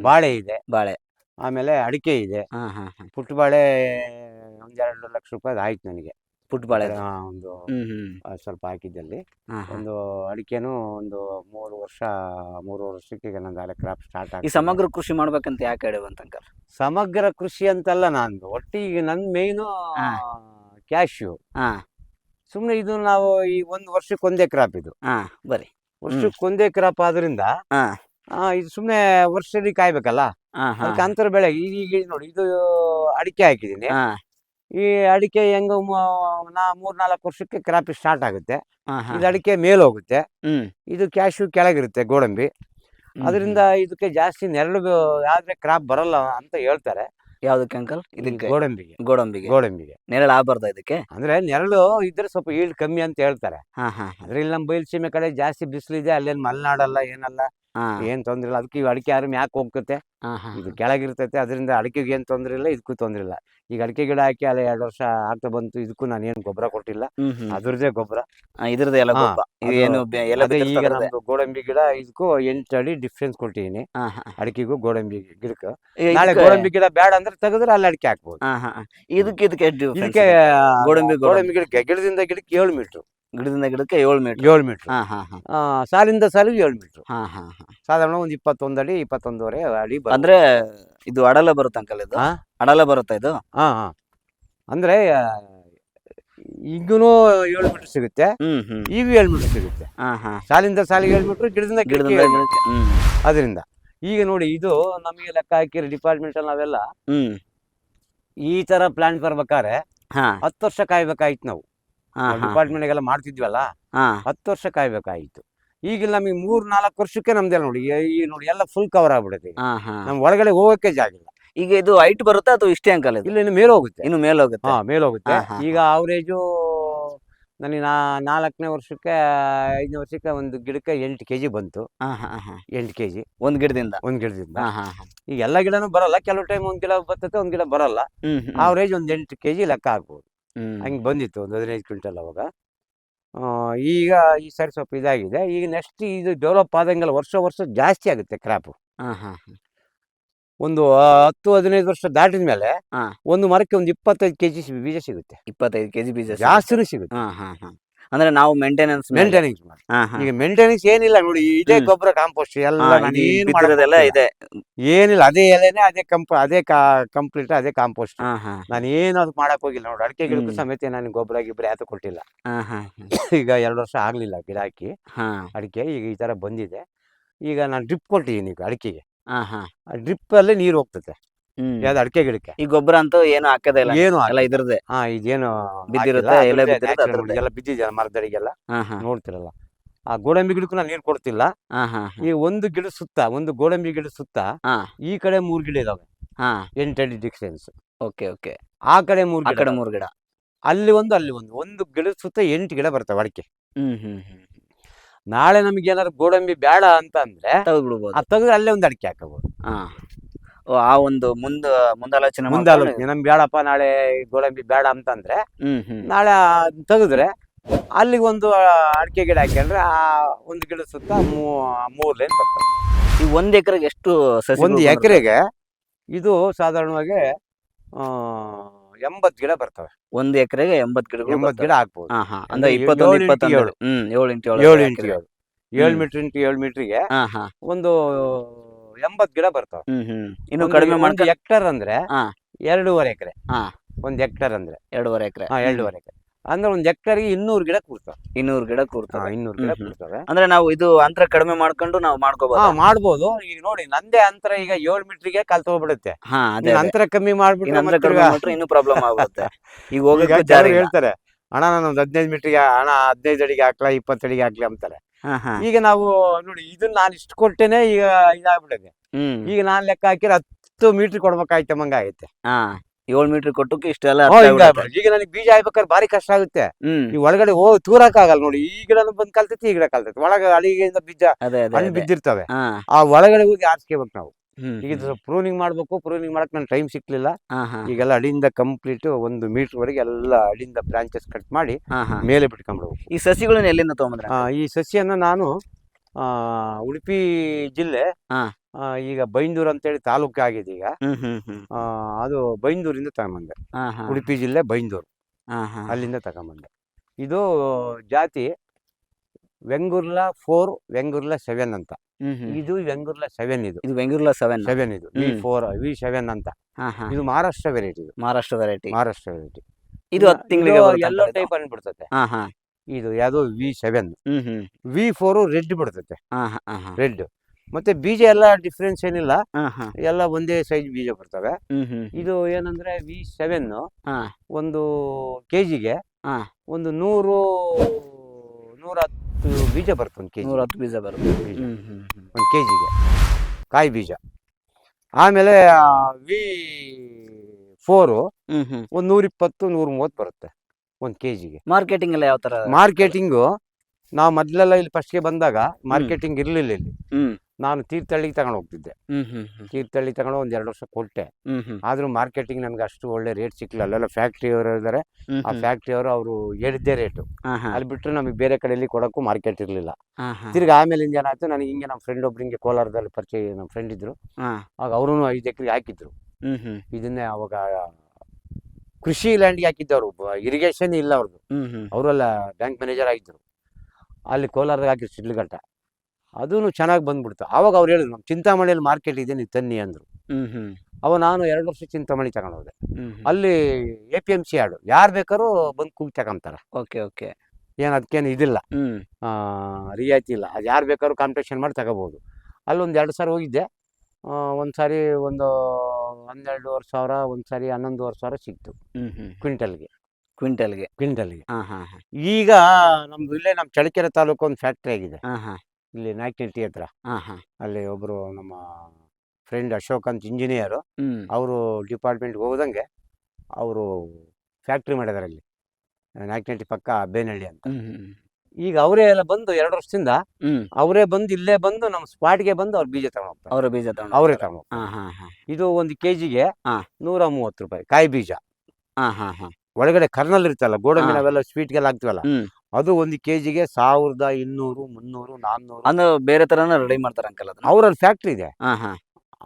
ಬಾಳೆ ಇದೆ. ಬಾಳೆ. ಆಮೇಲೆ ಅಡಿಕೆ ಇದೆ. ಪುಟ್ಟ ಬಾಳೆ ಒಂದೆರಡು ಲಕ್ಷ ರೂಪಾಯಿ ಆಯ್ತು ನನಗೆ. ಪುಟ್ಟ ಬಾಳೆ ಒಂದು ಸ್ವಲ್ಪ ಹಾಕಿದ್ದಲ್ಲಿ. ಒಂದು ಅಡಿಕೆನು ಒಂದು ಮೂರು ವರ್ಷ ಮೂರು ವರ್ಷಕ್ಕೆ ಈಗ ನಂದು ಅಲೆ ಕ್ರಾಪ್ ಸ್ಟಾರ್ಟ್ ಈ ಆಗಿ ಸಮಗ್ರ ಕೃಷಿ ಮಾಡ್ಬೇಕಂತ ಯಾಕೆ ಹೇಳುವಂತ ಸಮಗ್ರ ಕೃಷಿ ಅಂತಲ್ಲ ನಾನು ಒಟ್ಟಿಗೆ ನನ್ನ ಮೇಯ್ನು ಹಾ. ಸುಮ್ಮನೆ ಇದು ನಾವು ಈ ಒಂದು ವರ್ಷಕ್ಕೆ ಒಂದೇ ಕ್ರಾಪ್ ಇದು. ಹಾ ಬರಿ ವರ್ಷಕ್ಕೆ ಒಂದೇ ಕ್ರಾಪ್ ಆದ್ರಿಂದ ಹಾ. ಆ, ಇದು ಸುಮ್ಮನೆ ವರ್ಷದಲ್ಲಿ ಕಾಯ್ಬೇಕಲ್ಲ? ಅದಕ್ಕೆ ಅಂತರ ಬೆಳೆ ಈಗ ಈಗ ನೋಡಿ ಇದು ಅಡಿಕೆ ಹಾಕಿದೀನಿ ಈ ಅಡಿಕೆ ಹೆಂಗ ನಾ ಮೂರ್ ನಾಲ್ಕು ವರ್ಷಕ್ಕೆ ಕ್ರಾಪ್ ಸ್ಟಾರ್ಟ್ ಆಗುತ್ತೆ. ಇದು ಅಡಿಕೆ ಮೇಲೆ ಹೋಗುತ್ತೆ. ಇದು ಕ್ಯಾಶು ಕೆಳಗಿರುತ್ತೆ ಗೋಡಂಬಿ. ಅದರಿಂದ ಇದಕ್ಕೆ ಜಾಸ್ತಿ ನೆರಳು ಆದ್ರೆ ಕ್ರಾಪ್ ಬರಲ್ಲ ಅಂತ ಹೇಳ್ತಾರೆ. ಯಾವ್ದಕ್ಕೆ ಅಂಕಲ್? ಇದಕ್ಕೆ ಗೋಡಂಬಿಗೆ. ಗೋಡಂಬಿಗೆ. ಗೋಡಂಬಿಗೆ. ನೆರಳು ಆಗ್ಬಾರ್ದ ಇದಕ್ಕೆ? ಅಂದ್ರೆ ನೆರಳು ಇದ್ರೆ ಸ್ವಲ್ಪ ಈಳ್ ಕಮ್ಮಿ ಅಂತ ಹೇಳ್ತಾರೆ. ಹಾ ಹಾ ಅದ್ರಲ್ಲಿ ಇಲ್ಲಿ ನಮ್ಮ ಬಯಲು ಕಡೆ ಜಾಸ್ತಿ ಬಿಸಿಲಿದೆ ಅಲ್ಲೇನು ಮಲೆನಾಡಲ್ಲ ಏನಲ್ಲ. ಏನ್ ತೊಂದ್ರೆ ಇಲ್ಲ ಅದಕ್ಕೆ ಅಡಿಕೆ ಯಾರು ಮ್ಯಾಕ್ ಹೋಗ್ತತೆ? ಇದು ಕೆಳಗಿರ್ತೈತೆ. ಅದರಿಂದ ಅಡಿಕೆಗೆ ಏನ್ ತೊಂದ್ರೆ ಇಲ್ಲ ಇದಕ್ಕೂ ತೊಂದ್ರೆ ಇಲ್ಲ. ಈಗ ಅಡಿಕೆ ಗಿಡ ಹಾಕಿ ಅಲ್ಲ ಎರಡು ವರ್ಷ ಆಗ್ತಾ ಬಂತು ಇದಕ್ಕೂ ನಾನು ಏನು ಗೊಬ್ಬರ ಕೊಟ್ಟಿಲ್ಲ. ಅದ್ರದೇ ಅದ್ರದ್ದೇ ಗೊಬ್ಬರ. ಇದ್ರದ್ದು ಎಲ್ಲ ಈಗ. ನಮ್ದು ಗೋಡಂಬಿ ಗಿಡ ಇದಕ್ಕೂ ಎಂಟು ಅಡಿ ಡಿಫ್ರೆನ್ಸ್ ಕೊಟ್ಟಿದ್ದೀನಿ ಅಡಿಕೆಗೂ ಗೋಡಂಬಿ ಗಿಡಕ್ಕೆ. ನಾಳೆ ಗೋಡಂಬಿ ಗಿಡ ಬೇಡ ಅಂದ್ರೆ ತೆಗೆದ್ರೆ ಅಲ್ಲಿ ಅಡಿಕೆ ಹಾಕ್ಬೋದು. ಇದಕ್ಕೆ ಇದಕ್ಕೆ ಗೋಡಂಬಿ ಗೋಡಂಬಿ. ಗಿಡಕ್ಕೆ ಗಿಡದಿಂದ ಗಿಡಕ್ಕೆ ಏಳು ಮೀಟ್ರು ಗಿಡದಿಂದ ಗಿಡಕ್ಕೆ ಏಳು ಮೀಟರ್. ಏಳು ಮೀಟರ್. ಹಾ ಹಾ ಹಾ. ಸಾಲಿಂದ ಸಾಲಿಗೆ ಏಳು ಮೀಟರ್. ಹಾ ಹಾ ಹಾ. ಸಾಧಾರಣ ಒಂದು ಇಪ್ಪತ್ತೊಂದು ಅಡಿ ಇಪ್ಪತ್ತೊಂದೂವರೆ ಅಡಿ. ಅಂದ್ರೆ ಇದು ಅಡಲ ಬರುತ್ತೆ ಅಂಕಲ್ ಇದು? ಅಡಲ ಬರುತ್ತೆ ಇದು? ಹಾ ಹಾ. ಅಂದ್ರೆ ಈಗೂ ಏಳು ಮೀಟರ್ ಸಿಗುತ್ತೆ. ಈಗ ಏಳು ಮೀಟರ್ ಸಿಗುತ್ತೆ. ಹಾ ಹಾ. ಸಾಲಿಂದ ಸಾಲಿಗೆ ಏಳು ಮೀಟರ್ ಗಿಡದಿಂದ ಗಿಡದಿಂದ ಅದರಿಂದ ಈಗ ನೋಡಿ ಇದು ನಮಗೆ ಲೆಕ್ಕ ಹಾಕಿರೋ ಡಿಪಾರ್ಟ್ಮೆಂಟ್ ಅಲ್ಲಿ ನಾವೆಲ್ಲ ಹ್ಮ್. ಈ ತರ ಪ್ಲಾನ್ ಬರ್ಬೇಕಾದ್ರೆ ಹಾ. ಹತ್ತು ವರ್ಷ ಕಾಯ್ಬೇಕಾಯ್ತು ನಾವು. ಡಿಪಾರ್ಟ್ಮೆಂಟ್ಗೆಲ್ಲ ಮಾಡ್ತಿದ್ವಲ್ಲ ಹಾ. ಹತ್ತು ವರ್ಷ ಕಾಯ್ಬೇಕಾಯ್ತು. ಈಗ ನಮಗೆ ಮೂರ್ ನಾಲ್ಕು ವರ್ಷಕ್ಕೆ ನಮ್ದೆಲ್ಲ ನೋಡಿ ಈ- ನೋಡಿ ಎಲ್ಲ ಫುಲ್ ಕವರ್ ಆಗ್ಬಿಡುತ್ತೆ ನಮ್ ಒಳಗಡೆ ಹೋಗಕ್ಕೆ ಜಾಗ ಇಲ್ಲ. ಈಗ ಇದು ಹೈಟ್ ಬರುತ್ತಾ ಅಥವಾ ಇಷ್ಟೇ ಅಂಕಲ್ ಇಲ್ಲ ಇನ್ನು ಮೇಲೆ ಹೋಗುತ್ತೆ. ಇನ್ನು ಮೇಲೆ ಹೋಗುತ್ತೆ. ಹಾ ಮೇಲೆ ಹೋಗುತ್ತೆ. ಈಗ ಅವರೇಜು ನನಗೆ ನಾ ನಾಲ್ಕನೇ ವರ್ಷಕ್ಕೆ ಐದನೇ ವರ್ಷಕ್ಕೆ ಒಂದು ಗಿಡಕ್ಕೆ ಎಂಟು ಕೆ ಜಿ ಬಂತು ಎಂಟು ಕೆ ಜಿ ಒಂದ್ ಗಿಡದಿಂದ? ಒಂದು ಗಿಡದಿಂದ. ಈಗ ಎಲ್ಲ ಗಿಡನೂ ಬರಲ್ಲ. ಕೆಲವು ಟೈಮ್ ಒಂದು ಗಿಡ ಬರ್ತದೆ ಒಂದು ಗಿಡ ಬರಲ್ಲ. ಅವ್ರೇಜ್ ಒಂದು ಎಂಟು ಕೆ ಜಿ ಲೆಕ್ಕ ಆಗ್ಬೋದು. ಹ್ಮ್. ಹಂಗೆ ಬಂದಿತ್ತು ಒಂದು ಹದಿನೈದು ಕ್ವಿಂಟಲ್ ಅವಾಗ. ಆ, ಈಗ ಈ ಸರಿ ಸ್ವಲ್ಪ ಇದಾಗಿದೆ. ಈಗ ನೆಕ್ಸ್ಟ್ ಇದು ಡೆವಲಪ್ ಆದಂಗೆಲ್ಲ ವರ್ಷ ವರ್ಷ ಜಾಸ್ತಿ ಆಗುತ್ತೆ ಕ್ರಾಪು ಹಾ ಹಾ ಹಾ. ಒಂದು ಆ, ಹತ್ತು ಹದಿನೈದು ವರ್ಷ ದಾಟಿದ ಮೇಲೆ ಹಾ. ಒಂದು ಮರಕ್ಕೆ ಒಂದು ಇಪ್ಪತ್ತೈದು ಕೆಜಿ ಬೀಜ ಸಿಗುತ್ತೆ. ಇಪ್ಪತ್ತೈದು ಕೆಜಿ ಬೀಜ. ಜಾಸ್ತಿನೂ ಸಿಗುತ್ತೆ. ಹಾ ಹಾ ಹಾ. ಅಂದ್ರೆ ನಾವು ಮೇಂಟೆನೆನ್ಸ್ ಮೇಂಟೆನೆನ್ಸ್ ಈಗ ಮೇಂಟೆನೆನ್ಸ್ ಏನಿಲ್ಲ ನೋಡಿ ಇದೇ. ಗೊಬ್ಬರ ಕಾಂಪೋಸ್ಟ್ ಎಲ್ಲ ನಾನು ಇದು ಏನ್. ಏನಿಲ್ಲ ಅದೇ ಎಲೆನೆ ಅದೇ ಕಂಪ್ ಅದೇ ಕಂಪ್ಲೀಟ್ ಅದೇ ಕಾಂಪೋಸ್ಟ್ ನಾನು ಏನು ಅದು ಮಾಡಕ್ ಹೋಗಿಲ್ಲ ನೋಡಿ ಅಡಿಕೆ ಗಿಡಕ್ಕೂ ಸಮೇತ ನಾನು ಗೊಬ್ಬರ ಗಿಬ್ಬರ ಯಾತ ಕೊಟ್ಟಿಲ್ಲ. ಈಗ ಎರಡು ವರ್ಷ ಆಗ್ಲಿಲ್ಲ ಗಿಡ ಹಾಕಿ. ಅಡಿಕೆ ಈಗ ಈ ತರ ಬಂದಿದೆ. ಈಗ ನಾನು ಡ್ರಿಪ್ ಕೊಟ್ಟಿದ್ದೀನಿ ಈಗ ಅಡಿಕೆಗೆ. ಡ್ರಿಪ್ ಅಲ್ಲೇ ನೀರು ಹೋಗ್ತದೆ. ಯಾವ್ದು ಅಡಿಕೆ ಗಿಡಕ್ಕೆ? ಈ ಗೊಬ್ಬರ ಅಂತೂ ಏನು ಹಾಕದೇ ಇಲ್ಲ. ಏನು ಎಲ್ಲ ಇದ್ರದ್ದೇ. ಹಾ ಇದೇನು ಬಿದ್ದಿರುತ್ತೆ, ಹಾಕಿಲ್ಲ, ಎಲೆ ಅದ್ರದ್ದೇ ಬಿದ್ದಿರುತ್ತೆ, natural ಅದ್ರದ್ದೇ. ಎಲ್ಲ ಬಿದ್ದಿದೆ ಮರದಡಿಗೆಲ್ಲ. ಹಾ ಹಾ. ನೋಡ್ತಿರಲ್ಲ. ಆ ಗೋಡಂಬಿ ಗಿಡಕ್ಕೂ ನಾನು ನೀರು ಕೊಡ್ತಿಲ್ಲ. ಹಾ ಹಾ ಈ ಒಂದು ಗಿಡ ಸುತ್ತ ಒಂದು ಗೋಡಂಬಿ ಗಿಡ ಸುತ್ತ ಹಾ. ಈ ಕಡೆ ಮೂರ್ ಗಿಡ ಇದಾವೆ. ಹಾ. ಎಂಟಡಿ ಡಿಸ್ಟೆನ್ಸ್ ಓಕೆ ಓಕೆ. ಆ ಕಡೆ ಮೂರ್ ಆ ಗಿಡ ಕಡೆ ಇದಾವೆ. ಮೂರು ಗಿಡ. ಅಲ್ಲಿ ಒಂದು ಅಲ್ಲಿ ಒಂದು. ಒಂದು ಗಿಡ ಸುತ್ತ ಎಂಟು ಗಿಡ ಬರ್ತವೆ ಅಡಿಕೆ. ಹ್ಮ್ ಹ್ಮ್ ಹ್ಮ್ ನಾಳೆ ನಮ್ಗೆ ಏನಾದ್ರು ಗೋಡಂಬಿ ಬೇಡ ಅಂತ ಅಂದ್ರೆ ತೆಗೆದು ಬಿಡ್ಬೋದು ಅದು ತೆಗೆದ್ರೆ ಅಲ್ಲೇ ಒಂದು ಅಡಿಕೆ ಹಾಕಬಹುದು ಹಾ. ಆ ಒಂದು ಮುಂದ ಮುಂದಾಲೋಚನೆ ಮುಂದಾಲೋಚನೆ. ನಮ್ ಬೇಡಪ್ಪ ನಾಳೆ ಗೋಡಂಬಿ ಬೇಡ ಅಂತಂದ್ರೆ ಹ್ಮ್ ಹ್ಮ್. ನಾಳೆ ಅದ್ನ ತೆಗೆದ್ರೆ ಅಲ್ಲಿಗೆ ಒಂದು ಅಡಿಕೆ ಗಿಡ ಹಾಕೊಂಡ್ರೆ ಆ ಒಂದು ಗಿಡ ಸುತ್ತ ಮೂರ್ ಲೈನ್ ಬರ್ತದೆ. ಈ ಒಂದ್ ಎಕರೆಗೆ ಎಷ್ಟು ಸಸಿ ಒಂದು ಎಕರೆಗೆ ಇದು ಸಾಧಾರಣವಾಗಿ ಆ, ಎಂಬತ್ತು ಗಿಡ ಬರ್ತವೆ. ಒಂದ್ ಎಕರೆಗೆ ಎಂಬತ್ ಗಿಡಗಳು ಎಂಬತ್. ಗಿಡ ಹಾಕ್ಬೋದು. ಅಂದ್ರೆ ಅಂದ್ರೆ ಇಪ್ಪತ್ತೊಂದು ಏಳು ಇಪ್ಪತ್ತೊಂದು. ಇಂಟು ಹ್ಮ್ ಏಳು ಇಂಟು ಏಳು ಏಳು ಇಂಟು ಎಕರೆ. ಏಳು. ಏಳು ಹ್ಮ್. ಮೀಟರ್ ಇಂಟು ಏಳು ಮೀಟರ್ಗೆ ಹಾ ಹಾ. ಒಂದು ಎಂಬತ್ತು ಗಿಡ ಬರ್ತಾವ. ಇನ್ನು ಕಡಿಮೆ ಮಾಡಿ ಹೆಕ್ಟರ್ ಅಂದ್ರೆ. ಎರಡೂವರೆ ಎಕರೆ. ಹಾ. ಒಂದು ಹೆಕ್ಟರ್ ಅಂದ್ರೆ. ಎರಡೂವರೆ ಎಕರೆ. ಎರಡೂವರೆ ಎಕರೆ. ಅಂದ್ರೆ ಒಂದ್ ಹೆಕ್ಟರ್ಗೆ ಇನ್ನೂರು ಗಿಡ ಕೂರ್ತಾವ ಇನ್ನೂರು ಗಿಡ ಕೂರ್ತಾವ ಇನ್ನೂರು ಗಿಡ. ಕೂರ್ತವೆ ಅಂದ್ರೆ ನಾವು ಇದು ಅಂತರ ಕಡಿಮೆ ಮಾಡ್ಕೊಂಡು ನಾವು ಮಾಡ್ಕೋಬಹುದು ಮಾಡ್ಬೋದು. ಈಗ ನೋಡಿ ನಂದೇ ಅಂತರ ಈಗ ಏಳು ಮೀಟರ್ಗೆ ಕಾಲ ಅದೇ. ಅಂತರ ಕಮ್ಮಿ ಮಾಡ್ಬಿಟ್ಟು ಇನ್ನೂ ಪ್ರಾಬ್ಲಮ್ ಆಗುತ್ತೆ. ಈಗ ಹೋಗಿ ಜಾರಿ ಹೇಳ್ತಾರೆ ಅಣ್ಣ ನಾನು ಒಂದು ಹದಿನೈದು ಮೀಟರ್ಗೆ ಅಣ್ಣ ಹದಿನೈದು ಅಡಿಗೆ ಹಾಕ್ಲಾ ಇಪ್ಪತ್ತು ಅಡಿಗೆ ಹಾಕ್ಲಿ ಅಂತಾರೆ. ಈಗ ನಾವು ನೋಡಿ ಇದನ್ನ ನಾನು ಇಷ್ಟು ಕೊಟ್ಟೇನೆ ಈಗ ಇದಾಗ್ಬಿಟ್ಟಿದೆ. ಈಗ ನಾನ್ ಲೆಕ್ಕ ಹಾಕಿದ್ರೆ ಹತ್ತು ಮೀಟರ್ ಕೊಡ್ಬೇಕಾಯ್ತು ಮಂಗ ಆಗೈತೆ ಹಾ ಏಳು ಮೀಟರ್ ಕೊಟ್ಟು ಇಷ್ಟೆಲ್ಲ. ಈಗ ನನಗೆ ಬೀಜ ಹಾಕ್ಬೇಕಾದ್ರೆ ಭಾರಿ ಕಷ್ಟ ಆಗುತ್ತೆ. ಈ ಒಳಗಡೆ ಹೋಗಿ ತೂರಕ್ ಆಗಲ್ಲ ನೋಡಿ ಈ ಗಿಡ ಬಂದ್ ಕಲ್ತೈತಿ ಈ ಗಿಡ ಕಲ್ತೈತಿ. ಒಳಗ ಅಡಿಗೆಯಿಂದ ಬೀಜ. ಬಿದ್ದಿರ್ತವೆ. ಆ ಒಳಗಡೆ ಹೋಗಿ ಆರಿಸ್ಕೋಬೇಕು ನಾವು. ಈಗ ಪ್ರೂನಿಂಗ್ ಮಾಡ್ಬೇಕು ಪ್ರೂನಿಂಗ್ ಮಾಡಕ್ ನನ್ ಟೈಮ್ ಸಿಕ್ಲಿಲ್ಲ. ಈಗೆಲ್ಲ ಅಡಿಯಿಂದ ಕಂಪ್ಲೀಟ್ ಒಂದು ಮೀಟರ್ ವರೆಗೆ ಎಲ್ಲ ಅಡಿಯಿಂದ ಬ್ರಾಂಚಸ್ ಕಟ್ ಮಾಡಿ ಮೇಲೆ ಬಿಟ್ಕೊಂಡ್ಬಿಡ್ಬೇಕು ಈ ಸಸಿಗಳನ್ನ ಎಲ್ಲಿಂದ ತಗೊಂಬಂದ್ರೆ? ಆ, ಈ ಸಸಿಯನ್ನ ನಾನು ಆ, ಉಡುಪಿ ಜಿಲ್ಲೆ ಈಗ ಬೈಂದೂರ್ ಅಂತೇಳಿ ತಾಲೂಕು ಆಗಿದೆ ಈಗ. ಅದು ಬೈಂದೂರಿಂದ ತಗೊಂಬಂದೆ. ಉಡುಪಿ ಜಿಲ್ಲೆ ಬೈಂದೂರು. ಅಲ್ಲಿಂದ ತಗೊಂಬಂದೆ. ಇದು ಜಾತಿ ವೆಂಗುರ್ಲಾ ಫೋರ್ ವೆಂಗುರ್ಲಾ ಸೆವೆನ್ ಅಂತ. ಇದು ವೆಂಗುರ್ಲಾ ಸೆವೆನ್ ಇದು. ಇದು ವೆಂಗುರ್ಲಾ ಸೆವೆನ್. ಸೆವೆನ್ ಇದು. ವಿ. ಫೋರ್ ವಿ ಸೆವೆನ್ ಅಂತ. ಇದು ಮಹಾರಾಷ್ಟ್ರ ವೆರೈಟಿ ಇದು. ಮಹಾರಾಷ್ಟ್ರ ವೆರೈಟಿ ಮಹಾರಾಷ್ಟ್ರ ವೆರೈಟಿ ಇದು ಹತ್ತು ತಿಂಗಳಿಗೆ ಎಲ್ಲೋ ಟೈಪ್ ಅನ್ಬಿಡ್ತತೆ ಹಾ ಹಾ. ಇದು ಯಾವ್ದು V seven. V four red ಬಿಡ್ತತೆ. ಹಾ ಹಾ ಹಾ ಹಾ. ರೆಡ್. ಮತ್ತೆ ಬೀಜ ಎಲ್ಲ ಡಿಫ್ರೆನ್ಸ್ ಏನಿಲ್ಲ. ಎಲ್ಲ ಒಂದೇ ಸೈಜ್ ಬೀಜ ಬರ್ತವೆ. ಇದು ಏನಂದ್ರೆ ವಿ ಸೆವೆನ್ ಹಾ. ಒಂದು ಕೆಜಿಗೆ ಹಾ. ಒಂದು ನೂರು ನೂರ ಹತ್ತು ಬೀಜ ಬರುತ್ತೆ ಒಂದು ಕೆಜಿ. ನೂರ ಹತ್ತು ಬೀಜ ಬರುತ್ತೆ. ಬೀಜ. ಹ್ಮ್ ಹ್ಮ್ ಹ್ಮ್. ಒಂದು ಕೆಜಿಗೆ. ಕಾಯಿ ಬೀಜ. ಆಮೇಲೆ ವಿ ಫೋರು ಹ್ಮ್ ಹ್ಮ್. ಒಂದು ನೂರಿಪ್ಪತ್ತು ನೂರ ಮೂವತ್ತು ಬರುತ್ತೆ ಒಂದು ಕೆಜಿಗೆ. ಮಾರ್ಕೆಟಿಂಗ್ ಎಲ್ಲ ಯಾವ ತರ? ಮಾರ್ಕೆಟಿಂಗು ನಾವು ಮೊದಲೆಲ್ಲ ಇಲ್ಲಿ ಫಸ್ಟ್ಗೆ ಬಂದಾಗ ಮಾರ್ಕೆಟಿಂಗ್ ಇರಲಿಲ್ಲ ಇಲ್ಲಿ. ಹ್ಮ್. ನಾನು ತೀರ್ಥಹಳ್ಳಿಗೆ ತಗೊಂಡು ಹೋಗ್ತಿದ್ದೆ. ತೀರ್ಥಹಳ್ಳಿ ತಗೊಂಡು ಒಂದ್ ಎರಡು ವರ್ಷ ಕೊಟ್ಟೆ. ಆದ್ರೂ ಮಾರ್ಕೆಟಿಂಗ್ ನಮ್ಗೆ ಅಷ್ಟು ಒಳ್ಳೆ ರೇಟ್ ಸಿಕ್ಲಿಲ್ಲ ಅಲ್ಲೆಲ್ಲ ಫ್ಯಾಕ್ಟ್ರಿ ಅವರು ಇದ್ದಾರೆ ಆ. ಫ್ಯಾಕ್ಟ್ರಿ ಅವರು ಅವರು ಹೇಳಿದ್ದೇ ರೇಟು. ಅಲ್ಲಿ ಬಿಟ್ಟರೆ ನಮಗೆ ಬೇರೆ ಕಡೆಯಲ್ಲಿ ಕೊಡೋಕ್ಕೂ ಮಾರ್ಕೆಟ್ ಇರಲಿಲ್ಲ. ತಿರ್ಗಿ ಆಮೇಲೆ ಏನಾಯ್ತು ನನಗೆ ಹಿಂಗೆ ನಮ್ಮ ಫ್ರೆಂಡ್ ಒಬ್ರು ಹಿಂಗೆ ಕೋಲಾರದಲ್ಲಿ ಪರಿಚಯ ನಮ್ಮ ಫ್ರೆಂಡ್ ಇದ್ರು. ಆಗ ಅವರು ಐದು ಎಕರೆ ಹಾಕಿದ್ರು. ಇದನ್ನೇ ಅವಾಗ ಕೃಷಿ ಲ್ಯಾಂಡ್ಗೆ ಹಾಕಿದ್ದವರು ಇರಿಗೇಷನ್ ಇಲ್ಲ ಅವ್ರದ್ದು ಅವರೆಲ್ಲ ಬ್ಯಾಂಕ್ ಮ್ಯಾನೇಜರ್ ಆಗಿದ್ರು. ಅಲ್ಲಿ ಕೋಲಾರದಾಗ ಹಾಕಿದ್ರು ಶಿಡ್ಲಘಟ್ಟ ಅದೂ ಚೆನ್ನಾಗಿ ಬಂದ್ಬಿಡ್ತು. ಆವಾಗ ಅವ್ರು ಹೇಳಿದ್ರು ನಮ್ಮ ಚಿಂತಾಮಣಿಯಲ್ಲಿ ಮಾರ್ಕೆಟ್ ಇದೆ ನೀವು ತನ್ನಿ ಅಂದರು. ಹ್ಮ್ ಹ್ಮ್. ಅವ ನಾನು ಎರಡು ವರ್ಷ ಚಿಂತಾಮಣಿ ತಗೊಂಡು ಹೋದೆ ಹ್ಮ್. ಅಲ್ಲಿ ಎ ಪಿ ಎಂ ಸಿ ಆಡು ಯಾರು ಬೇಕಾದ್ರೂ ಬಂದು ಕೂಗಿ ತಗೊಂತಾರೆ. Okay okay. ಏನು ಅದಕ್ಕೇನು ಇದಿಲ್ಲ. ರಿಯಾಯಿತಿ ಇಲ್ಲ. ಅದು ಯಾರು ಬೇಕಾದ್ರೂ ಕಾಂಪಿಟೇಷನ್ ಮಾಡಿ ತಗೋಬೋದು. ಅಲ್ಲೊಂದು ಎರಡು ಸಾರಿ ಹೋಗಿದ್ದೆ. ಒಂದು ಸಾರಿ ಒಂದು ಹನ್ನೆರಡುವರೆ ಸಾವಿರ ಒಂದು ಸಾರಿ ಹನ್ನೊಂದುವರೆ ಸಾವಿರ ಸಿಕ್ತು. ಕ್ವಿಂಟಲ್ಗೆ. ಕ್ವಿಂಟಲ್ಗೆ. ಕ್ವಿಂಟಲ್ಗೆ. ಹಾ ಹಾ ಹಾ. ಈಗ ನಮ್ದು ಇಲ್ಲೇ ನಮ್ಮ ಚಳ್ಳಕೆರೆ ತಾಲೂಕು ಒಂದು ಫ್ಯಾಕ್ಟ್ರಿ ಆಗಿದೆ. ಹಾ ಹಾ. ಇಲ್ಲಿ ನಾಯ್ಕನಟ್ಟಿ ಹತ್ರ ಹಾ ಹಾ. ಅಲ್ಲಿ ಒಬ್ರು ನಮ್ಮ ಫ್ರೆಂಡ್ ಅಶೋಕ್ ಅಂತ ಇಂಜಿನಿಯರು ಹ್ಮ್. ಅವರು ಡಿಪಾರ್ಟ್ಮೆಂಟ್ಗೆ ಹೋದಂಗೆ ಅವರು ಫ್ಯಾಕ್ಟ್ರಿ ಮಾಡಿದಾರೆ ಅಲ್ಲಿ. ನಾಯ್ಕನಟ್ಟಿ ಪಕ್ಕ ಬೇನಹಳ್ಳಿ ಅಂತ. ಹ್ಮ್ ಹ್ಮ್ ಈಗ ಅವರೇ ಎಲ್ಲ ಬಂದು ಎರಡು ವರ್ಷದಿಂದ ಹ್ಮ್. ಅವರೇ ಬಂದು ಇಲ್ಲೇ ಬಂದು ನಮ್ಮ ಸ್ಪಾಟ್ಗೆ ಬಂದು ಅವ್ರು ಬೀಜ ತಗೊಂಡು ಹೋಗ್ತಾರೆ. ಅವರ ಬೀಜ ತಗೊಂಡು ಅವರೇ ಹೋಗ್ತಾರೆ. ತಗೊಂಡು. ಹಾ ಹಾ ಹಾ. ಇದು ಒಂದು ಕೆ ಜಿಗೆ ಹಾ. ನೂರ ಮೂವತ್ತು ರೂಪಾಯಿ ಕಾಯಿ ಬೀಜ. ಹಾ ಹಾ ಹಾ. ಒಳಗಡೆ ಕರ್ನಲ್ ಇರ್ತಲ್ಲ ಗೋಡಂಬಿ ಹಾ. ನಾವೆಲ್ಲ ಸ್ವೀಟ್ಗೆಲ್ಲ ಹಾಕ್ತಿವಲ್ಲ ಹ್ಮ್. ಅದು ಒಂದು ಕೆ ಜಿಗೆ ಸಾವಿರದ ಇನ್ನೂರು ಮುನ್ನೂರು ನಾನ್ನೂರು. ಅಂದ್ರೆ ಬೇರೆ ತರನ ರೆಡಿ ಮಾಡ್ತಾರೆ ಅಂಕಲ್ ಅದನ್ನ? ಅವರಲ್ಲಿ ಫ್ಯಾಕ್ಟ್ರಿ ಇದೆ. ಹಾ ಹಾ.